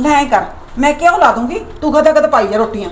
ਲੈ ਕਰ। ਮੈਂ ਕਿਉਂ ਲਾ ਦੂੰਗੀ? ਤੂੰ ਕਦੇ ਕਦੇ ਪਾਈ ਜਾ ਰੋਟੀਆਂ।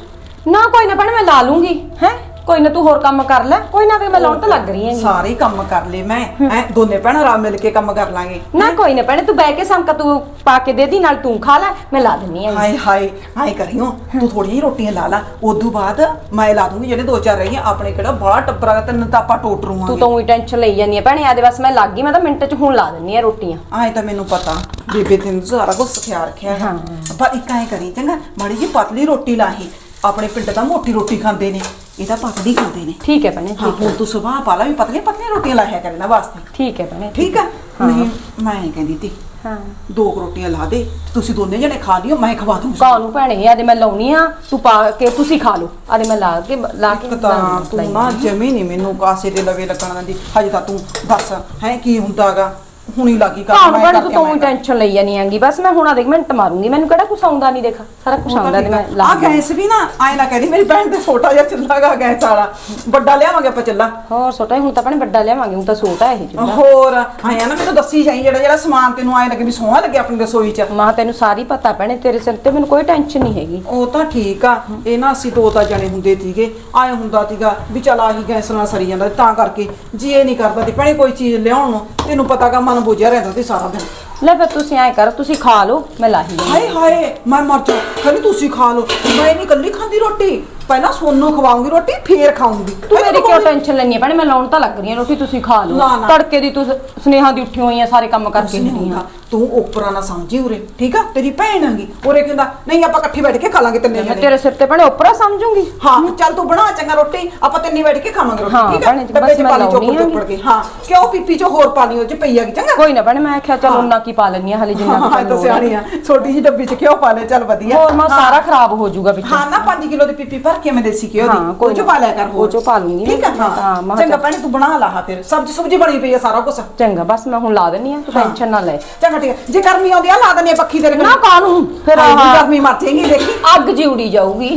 ਨਾ ਕੋਈ ਨਾ ਭੈਣੇ ਮੈਂ ਲਾ ਲੂੰਗੀ। ਹੈ? ਕੋਈ ਨਾ ਤੂੰ ਹੋਰ ਕੰਮ ਕਰ ਲੈ। ਕੋਈ ਨਾ ਵੀ ਮੈਂ ਲਾਉਣ ਤਾਂ ਲੱਗ ਰਹੀ ਹਾਂ ਸਾਰੇ ਕੰਮ ਕਰ ਲਏ ਮੈਂ। ਐ ਦੋਨੇ ਭੈਣਾਂ ਰਲ ਮਿਲ ਕੇ ਕੰਮ ਕਰ ਲਾਂਗੇ। ਨਾ ਕੋਈ ਨਾ ਭੈਣੇ ਤੂੰ ਬਹਿ ਕੇ ਸੰਕਾ ਤੂੰ ਪਾ ਕੇ ਦੇ ਦੀ ਨਾਲ ਤੂੰ ਖਾ ਲੈ ਮੈਂ ਲਾ ਦਿੰਨੀ ਆ ਹਾਏ ਹਾਏ ਹਾਏ ਕਰਿਓ ਤੂੰ ਥੋੜੀਆਂ ਹੀ ਰੋਟੀਆਂ ਲਾ ਲਾ। ਉਦੋਂ ਬਾਅਦ ਮੈਂ ਲਾ ਦੂੰਗੀ ਜਿਹੜੇ ਦੋ ਚਾਰ ਰਹੀਆਂ ਆਪਣੇ ਕਿਹੜਾ ਬੜਾ ਟੱਬਰਾ ਤੈਨੂੰ ਤਾਂ ਆਪਾਂ ਟੋਟ ਤੂੰ ਰੂਵਾਂਗੇ ਤਾਂ ਉਹੀ ਟੈਨਸ਼ਨ ਲਈ ਜਾਂਦੀ ਆ। ਭੈਣੇ ਆਦੇ ਬਸ ਮੈਂ ਲੱਗ ਗਈ ਮੈਂ ਤਾਂ ਮਿੰਟ ਚ ਹੁਣ ਲਾ ਦਿੰਨੀ ਆ ਰੋਟੀਆਂ। ਆਏ ਤਾਂ ਮੈਨੂੰ ਪਤਾ ਬੇਬੇ ਤੈਨੂੰ ਸਾਰਾ ਕੁਝ ਸਿਖਾ ਰੱਖਿਆ ਹੈ। ਪਰ ਇੱਕ ਐ ਕਰੀ ਚੰਗਾ ਮਾੜੀ ਜੀ ਪਤਲੀ ਰੋਟੀ ਲਾਹੀ। ਆਪਣੇ ਪਿੰਡ ਤਾਂ ਮੋਟੀ ਰੋਟੀ ਖਾਂਦੇ ਨੇ ਇਹ ਤਾਂ ਪਤਲੀ ਖਾਂਦੇ ਨੇ। ਠੀਕ ਹੈ ਭੈਣੇ ਹਾਂ ਹੁਣ ਤੂੰ ਸੁਬਾਹ ਪਾ ਲਾ ਵੀ ਪਤਲੀ ਪਤਲੀ ਰੋਟੀਆਂ ਲਾਇਆ ਕਰਨਾ ਵਾਸਤੇ। ਠੀਕ ਹੈ ਭੈਣੇ ਠੀਕ ਆ? ਨਹੀਂ ਮੈਂ ਐਂ ਕਹਿੰਦੀ ਤੀ ਹਾਂ। ਦੋ ਕੁ ਰੋਟੀਆਂ ਲਾ ਦੇ ਤੁਸੀਂ ਦੋਨੇ ਜਣੇ ਖਾ ਲਿਓ ਮੈਂ ਖਵਾ ਦੂੰਗੀ। ਕਾਹਨੂੰ ਭੈਣੇ ਆਦੇ ਮੈਂ ਲਾਉਣੀ ਆ ਤੂੰ ਪਾ ਕੇ ਤੁਸੀਂ ਖਾ ਲਓ ਆਦੇ ਮੈਂ ਲਾ ਕੇ ਲਾ ਕੇ ਇੱਕ ਤਾਂ ਤੂੰ ਨਾ ਜਮੀ ਨਹੀਂ ਮੈਨੂੰ ਕਾਸੇ ਦੇ ਲਵੇ ਲੱਗਣ ਦਿੰਦੀ ਹਜੇ ਤਾਂ ਤੂੰ ਬਸ ਹੈ ਕੀ ਹੁੰਦਾਗਾ? ਹੁਣੀ ਲੱਗੀ ਕਰ ਕਾਹਨੂੰ ਮੈਂ ਭੈਣੇ ਤੂੰ ਕਰਕੇ ਤਾਂ ਉਹੀ ਟੈਨਸ਼ਨ ਲਈ ਜਾਨੀ ਆਂਗੀ ਬਸ ਮੈਂ ਹੁਣ ਆ ਦੇਖ ਮਿੰਟ ਮਾਰੂੰਗੀ ਮੈਨੂੰ ਕਿਹੜਾ ਕੁਛ ਆਉਂਦਾ ਨਹੀਂ ਦੇਖ ਸਾਰਾ ਕੁਛ ਆਉਂਦਾ ਤੇ ਮੈਂ ਲਾ ਆ ਗੈਸ ਵੀ ਨਾ ਆਏ ਨਾ ਕਹਦੀ ਮੇਰੀ ਭੈਣ ਤੇ ਛੋਟਾ ਜਿਹਾ ਚੁੱਲ੍ਹਾਗਾ ਗੈਸ ਵਾਲਾ ਵੱਡਾ ਲਿਆਵਾਂਗੇ ਆਪਾਂ ਚੁੱਲ੍ਹਾ। ਹੋਰ ਛੋਟਾ ਹੀ ਹੁਣ ਤਾਂ ਭੈਣੇ ਵੱਡਾ ਲਿਆਵਾਂਗੇ ਹੁਣ ਤਾਂ ਛੋਟਾ ਇਹ ਚੁੱਲ੍ਹਾ। ਹੋਰ ਆਇਆ ਨਾ ਮੈਨੂੰ ਦੱਸੀ ਜਾਈ ਜਿਹੜਾ ਜਿਹੜਾ ਸਮਾਨ ਤੈਨੂੰ ਆਏ ਲੱਗੇ ਵੀ ਸੋਹਣਾ ਲੱਗੇ ਆਪਣੀ ਰਸੋਈ 'ਚ। ਮਾਂ ਤੈਨੂੰ ਸਾਰੀ ਪਤਾ ਭੈਣੇ ਤੇਰੇ ਸਿਰ ਤੇ ਮੈਨੂੰ ਕੋਈ ਟੈਨਸ਼ਨ ਨਹੀਂ ਹੈਗੀ। ਉਹ ਤਾਂ ਠੀਕ ਆ ਇਹ ਨਾ ਅਸੀਂ ਦੋ ਤਾਂ ਜਣੇ ਹੁੰਦੇ ਸੀਗੇ ਆਏ ਹੁੰਦਾ ਸੀਗਾ ਵੀ ਚਲ ਆਹੀ ਗੈਸ ਨਾਲ ਸਰੀ ਜਾਂਦਾ ਤਾਂ ਕਰਕੇ ਜੀ ਇਹ ਨਹੀਂ ਕਰਦਾ ਤੇ ਭੈਣੇ ਕੋਈ ਚੀਜ਼ ਲਿਆਉਣ ਨੂੰ ਤੈਨੂੰ ਪਤਾ ਗਾ ਮਨ ਬੁਝਿਆ ਰਹਿੰਦਾ ਤੇ ਸਾਰਾ ਦਿਨ। ਲੈ ਫਿਰ ਤੁਸੀਂ ਐ ਕਰ ਤੁਸੀਂ ਖਾ ਲਓ ਮੈਂ ਲਾਹੀ। ਹਾਏ ਹਾਏ ਮੈਂ ਮਰ ਜਾ ਕਹਿੰਦੀ ਤੁਸੀਂ ਖਾ ਲਓ। ਮੈਂ ਨਹੀਂ ਕੱਲੀ ਖਾਂਦੀ ਰੋਟੀ। ਪਹਿਲਾਂ ਸੋਨੂੰ ਖਵਾਉਂਗੀ ਰੋਟੀ ਫੇਰ ਖਾਉਂਗੀ ਤੂੰ ਮੇਰੀ ਕਿਉਂ ਟੈਨਸ਼ਨ ਲੈਣੀ ਹੈ ਭੈਣੇ ਮੈਂ ਲਾਉਣ ਤਾਂ ਲੱਗ ਰਹੀ ਹਾਂ ਰੋਟੀ ਤੁਸੀਂ ਖਾ ਨਾ, ਲਓ। ਨਾ। ਤੜਕੇ ਦੀ ਤੂੰ ਸੁਨੇਹਾ ਦੀ ਉੱਠੀ ਹੋਈ ਆ ਸਾਰੇ ਕੰਮ ਕਰਕੇ ਨਹੀਂ ਹਟੀ ਹੁੰਦਾ ਆ। ਤੂੰ ਉਪਰਾ ਨਾ ਸਮਝੀ ਉਰੇ ਠੀਕ ਆ? ਤੇਰੀ ਭੈਣ ਆਂਗੀ ਉਰੇ ਕਹਿੰਦਾ ਨਹੀਂ ਆਪਾਂ ਇਕੱਠੇ ਬੈਠ ਕੇ ਖਾ ਲਾਂਗੇ ਤਿੰਨੇ ਮੈਂ ਜਣੇ। ਤੇਰੇ ਸਿਰ ਤੇ ਭੈਣੇ ਉੱਪਰਾ ਸਮਝੂੰਗੀ। ਹਾਂ ਚੱਲ ਤੂੰ ਬਣਾ ਚੰਗਾ ਰੋਟੀ ਆਪਾਂ ਤਿੰਨੇ ਬੈਠ ਕੇ ਖਾਵਾਂਗੇ ਰੋਟੀ ਹਾਂ, ਠੀਕ ਆ? ਭੈਣੇ, ਬਸ ਡੱਬੇ 'ਚ ਮੈਂ ਚੋਪੜ ਲਾਉਣੀ ਚੋਪੜ ਕੇ। ਹਾਂ ਕਿਉਂ ਪੀਪੀ 'ਚ ਹੋਰ ਪਾ ਲਈ ਉਹ 'ਚ ਪਈ ਆਗੀ ਚੰਗਾ? ਕੋਈ ਨਾ ਭੈਣੇ ਮੈਂ ਆਖਿਆ ਚਲ ਉਹਨਾਂ ਕੀ ਪਾ ਲੈਣੀ ਆ ਹਲੇ ਜਿੰਨਾ ਕੁ ਹਾਂ ਇਹ ਤਾਂ ਆ। ਸਿਆਣੀ ਆ। ਛੋਟੀ ਜਿਹੀ ਡੱਬੀ 'ਚ ਕਿਉਂ ਪਾ ਲੈ ਚੱਲ ਵਧੀਆ। ਹੋਰ ਮਾਂ ਸਾਰਾ ਖਰਾਬ ਹੋ ਜਾਊਗਾ ਵਿੱਚ। ਹਾਂ ਨਾ 5 ਕਿਲੋ ਦੀ ਪੀਪੀ ਭਰ ਕੇ ਮੈਂ ਦੇਸੀ ਘਿਓ ਹਾਂ, ਦੀ ਕੋਈ ਉਹ 'ਚ ਨਾ। ਪਾ ਲਿਆ ਕਰ ਹੋਰ। ਉਹ 'ਚੋਂ ਪਾ ਲੂੰਗੀ ਠੀਕ ਆ ਮੈਂ। ਹਾਂ, ਹਾਂ ਮੈਂ ਚੰਗਾ ਕਿਹਾ- ਭੈਣੇ ਤੂੰ ਬਣਾ ਲਾ ਫਿਰ। ਸਬਜ਼ੀ ਸੁਬਜੀ ਬਣੀ ਪਈ ਆ ਸਾਰਾ ਕੁਝ ਚੰਗਾ ਬਸ ਮੈਂ ਹੁਣ ਲਾ ਦਿੰਨੀ ਆ ਤੂੰ ਟੈਨਸ਼ਨ ਨਾ ਲੈ। ਚੰਗਾ ਠੀਕ ਆ ਜੇ ਗਰਮੀ ਆਉਂਦੀ ਆ ਲਾ ਦਨੇ ਪੱਖੀ ਤੇਰੇ ਨਾ ਕਾਹਨੂੰ ਫਿਰ ਆਹ ਗਰਮੀ ਮਰ ਜਾਏਗੀ ਦੇਖੀ। ਅੱਗ ਜੀ ਉੜੀ ਜਾਊਗੀ।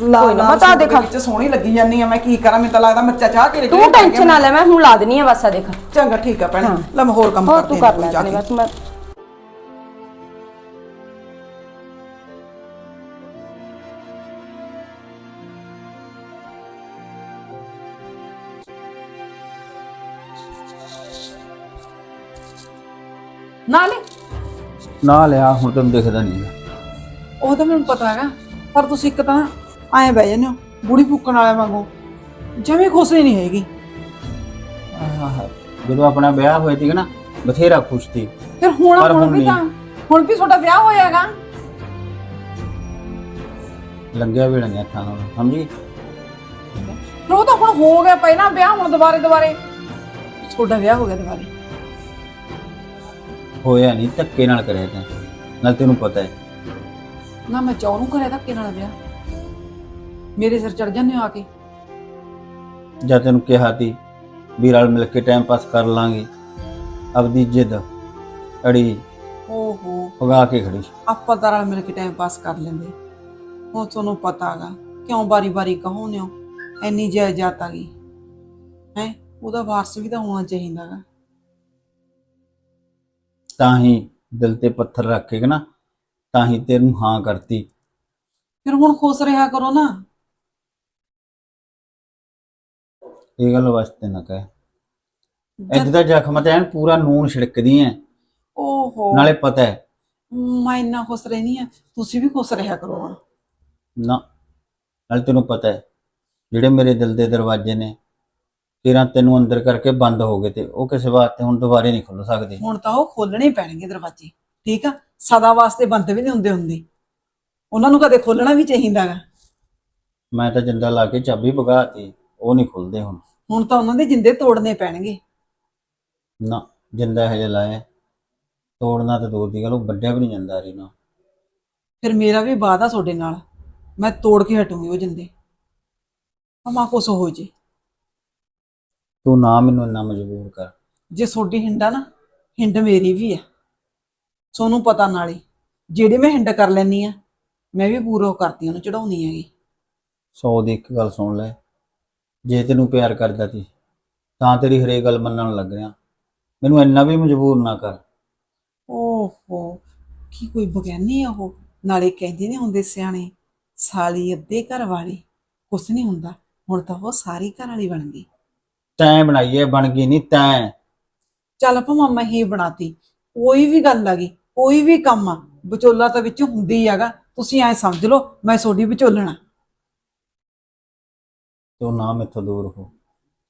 ਕੋਈ ਨਾ ਦੇ ਦੇਖ। ਵਿੱਚ ਸੋਹਣੀ ਲੱਗੀ ਜਾਂਦੀ ਆ ਮੈਂ ਕੀ ਕਰਾਂ ਮੈਨੂੰ ਤਾਂ ਲੱਗਦਾ ਮਿਰਚਾ ਚਾਹ ਕੇ ਤੂੰ ਟੈਨਸ਼ਨ ਨਾ ਲੈ ਮੈਂ ਹੁਣ ਲਾ ਦਿੰਨੀ ਆ ਬਸ ਆ ਦੇਖ। ਚੰਗਾ ਠੀਕ ਆ ਭੈਣੇ। ਲੈ ਮੈਂ ਹੋਰ ਕੰਮ ਹੋਰ ਕਰਦੀ ਤੂੰ ਆਂ ਕਰ ਲੈ ਜਾ ਆਪਣੀ। ਬਸ ਮੈਂ ਨਾਲੇ ਨਾ ਲਿਆ ਹੁਣ ਤੈਨੂੰ ਦਿਖਦਾ ਨਹੀਂ। ਉਹ ਤਾਂ ਮੈਨੂੰ ਪਤਾ ਹੈਗਾ ਪਰ ਤੁਸੀਂ ਇੱਕ ਤਾਂ ਐਂ ਬਹਿ ਜਾਂਦੇ ਹੋ ਬੁੜੀ ਫੂਕਣ ਵਾਲੇ ਵਾਂਗੂ। ਜਮੇ ਖੁਸ਼ ਨਹੀਂ ਹੈਗੀ। ਆਹ ਜਦੋਂ ਆਪਣਾ ਵਿਆਹ ਹੋਇਆ ਸੀਗਾ ਨਾ ਬਥੇਰਾ ਖੁਸ਼ ਸੀ। ਫਿਰ ਹੁਣ ਪਰ ਹੁਣ ਹੁਣ ਵੀ ਨਹੀਂ। ਤਾਂ ਹੁਣ ਵੀ ਤੁਹਾਡਾ ਵਿਆਹ ਹੋਇਆਗਾ। ਲੰਗਿਆ ਵੇਲੇ ਨਹੀਂ ਹੱਥਾਂ ਨਾਲ ਸਮਝੀ ਫਿਰ ਉਹ ਤਾਂ ਹੁਣ ਹੋ ਗਿਆ ਪਹਿਲਾਂ ਵਿਆਹ ਹੁਣ ਦੁਬਾਰੇ ਦੁਬਾਰੇ। ਤੁਹਾਡਾ ਵਿਆਹ ਹੋ ਗਿਆ ਦੁਬਾਰੇ। ਹੋਇਆ ਨਹੀਂ ਧੱਕੇ ਨਾਲ ਕਰਿਆ ਤੈਂ। ਨਾਲ ਤੈਨੂੰ ਪਤਾ ਹੈ। ਨਾ ਮੈਂ ਚਾਹ ਨੂੰ ਕਰਿਆ ਧੱਕੇ ਨਾਲ ਵਿਆਹ ਮੇਰੇ ਸਿਰ ਚੜ ਜਾਂਦੇ ਹੋ ਆ ਕੇ। ਜਦ ਤੈਨੂੰ ਕਿਹਾ ਸੀ ਵੀ ਰਲ ਮਿਲ ਕੇ ਟਾਈਮ ਪਾਸ ਕਰ ਲਾਂਗੇ। ਆਪਦੀ ਜਿੱਦ ਅੜੀ ਓਹੋ। ਪਗਾ ਕੇ ਖੜੀ। ਆਪਾਂ ਤਾਂ ਰਲ ਮਿਲ ਕੇ ਟਾਈਮ ਪਾਸ ਕਰ ਲੈਂਦੇ। ਹੁਣ ਤੁਹਾਨੂੰ ਪਤਾ ਹੈਗਾ ਕਿਉਂ ਬਾਰੀ-ਬਾਰੀ ਕਹੋਨੇ ਹੋ? ਐਨੀ ਜਾਇਦਾਦ ਆ ਗਈ। ਹੈ? ਉਹਦਾ ਵਾਰਸ ਵੀ ਤਾਂ ਹੋਣਾ ਚਾਹੀਦਾ ਹੈਗਾ। ਤਾਂ ਹੀ ਦਿਲ ਤੇ ਪੱਥਰ ਰੱਖੇਗਾ ਨਾ ਤਾਂ ਹੀ ਤੈਨੂੰ ਹਾਂ ਕਰਤੀ। ਫਿਰ ਹੁਣ ਖੁਸ਼ ਰਿਹਾ ਕਰੋ ਨਾ। ਇਹ ਗੱਲ ਵਾਸਤੇ ਨਾ ਕਹਿ। ਇੱਥੇ ਦਾ ਜ਼ਖਮ ਤੇ ਐਨ ਪੂਰਾ ਨੂਨ ਛਿੜਕਦੀ ਐ। ਓਹੋ। ਨਾਲੇ ਪਤਾ ਹੈ ਮੈਂ ਇੰਨਾ ਖੁਸ਼ ਰਹਿਨੀ ਆ ਤੁਸੀਂ ਵੀ ਖੁਸ਼ ਰਿਹਾ ਕਰੋ ਹੁਣ। ਨਾ। ਨਾਲ ਤੈਨੂੰ ਪਤਾ ਹੈ ਜਿਹੜੇ ਮੇਰੇ ਦਿਲ ਦੇ ਦਰਵਾਜ਼ੇ ਨੇ ਤੇਰਾ ਤੈਨੂੰ ਅੰਦਰ ਕਰਕੇ ਬੰਦ ਹੋ ਗਏ ਤੇ ਉਹ ਕਿਸੇ ਵਾਸਤੇ ਹੁਣ ਦੁਬਾਰੇ ਨਹੀਂ ਖੁੱਲ ਸਕਦੇ। ਹੁਣ ਤਾਂ ਉਹ ਖੋਲਣੇ ਹੀ ਪੈਣਗੇ ਦਰਵਾਜ਼ੇ ਠੀਕ ਆ? ਸਦਾ ਵਾਸਤੇ ਬੰਦ ਵੀ ਨਹੀਂ ਹੁੰਦੇ ਹੁੰਦੇ। ਉਹਨਾਂ ਨੂੰ ਕਦੇ ਖੋਲਣਾ ਵੀ ਚਾਹੀਦਾਗਾ ਮੈਂ ਤਾਂ ਜਿੰਦਾ ਲਾ ਕੇ ਚਾਬੀ ਭਗਾਤੀ ਉਹ ਨਹੀਂ ਖੁੱਲਦੇ ਹੁਣ। ਹੁਣ ਤਾਂ ਉਹਨਾਂ ਦੇ ਜਿੰਦੇ ਤੋੜਨੇ ਪੈਣਗੇ। ਨਾ ਜਿੰਦਾ ਹਜੇ ਲਾਇਆ। ਤੋੜਨਾ ਤਾਂ ਦੂਰ ਦੀ ਗੱਲ ਉਹ ਵੱਡਿਆ ਵੀ ਨਹੀਂ ਜਾਂਦਾ ਰੀ ਨਾ। ਫਿਰ ਮੇਰਾ ਵੀ ਵਾਅਦਾ ਤੁਹਾਡੇ ਨਾਲ। ਮੈਂ ਤੋੜ ਕੇ ਹਟੂੰਗੀ ਉਹ ਜਿੰਦੇ। ਅਮਾ ਕੁਛ ਹੋ ਜੇ। ਤੂੰ ਨਾ ਮੈਨੂੰ ਇੰਨਾ ਮਜਬੂਰ ਕਰ। ਜੇ ਤੁਹਾਡੀ ਹਿੰਡਾ ਨਾ ਹਿੰਡ ਮੇਰੀ ਵੀ ਆ। ਸੋਨੂੰ ਪਤਾ ਨਾਲੇ ਜਿਹੜੇ ਮੈਂ ਹਿੰਡ ਕਰ ਲੈਣੀ ਆ ਮੈਂ ਵੀ ਪੂਰਾ ਕਰਦੀ ਉਹਨੂੰ ਚੜਾਉਣੀ ਹੈਗੀ। ਸੌ ਦੀ ਇੱਕ ਗੱਲ ਸੁਣ ਲੈ ਜੇ ਤੈਨੂੰ ਪਿਆਰ ਕਰਦਾ ਤੀ ਤਾਂ ਤੇਰੀ ਹਰੇਕ ਗੱਲ ਮੰਨਣ ਲੱਗ ਰਿਹਾ। ਮੈਨੂੰ ਇੰਨਾ ਵੀ ਮਜਬੂਰ ਨਾ ਕਰ। ਓਹੋ ਕੀ ਕੋਈ ਬਗਿਆਨੀ ਆ ਉਹ? ਨਾਲੇ ਕਹਿੰਦੇ ਨੇ ਹੁੰਦੇ ਸਿਆਣੇ ਸਾਲੀ ਅੱਧੇ ਘਰ ਵਾਲੀ ਕੁਛ ਨਹੀਂ ਹੁੰਦਾ ਹੁਣ ਤਾਂ ਉਹ ਸਾਰੀ ਘਰ ਵਾਲੀ ਬਣ ਗਈ। ਤੈਂ ਬਣਾਈ ਐ ਬਣ ਗਈ ਨਹੀਂ ਤੈਂ। ਚੱਲ ਭਾਵੇਂ ਮੈਂ ਹੀ ਬਣਾਤੀ। ਕੋਈ ਵੀ ਗੱਲ ਆ ਗਈ ਕੋਈ ਵੀ ਕੰਮ ਆ ਵਿਚੋਲਾ ਤਾਂ ਵਿੱਚ ਹੁੰਦੀ ਹੈਗਾ। ਤੁਸੀਂ ਐ ਸਮਝ ਲਓ ਮੈਂ ਤੁਹਾਡੀ ਵਿਚੋਲਣਾ। ਤੂੰ ਨਾ ਮੈਥੋਂ ਦੂਰ ਹੋ।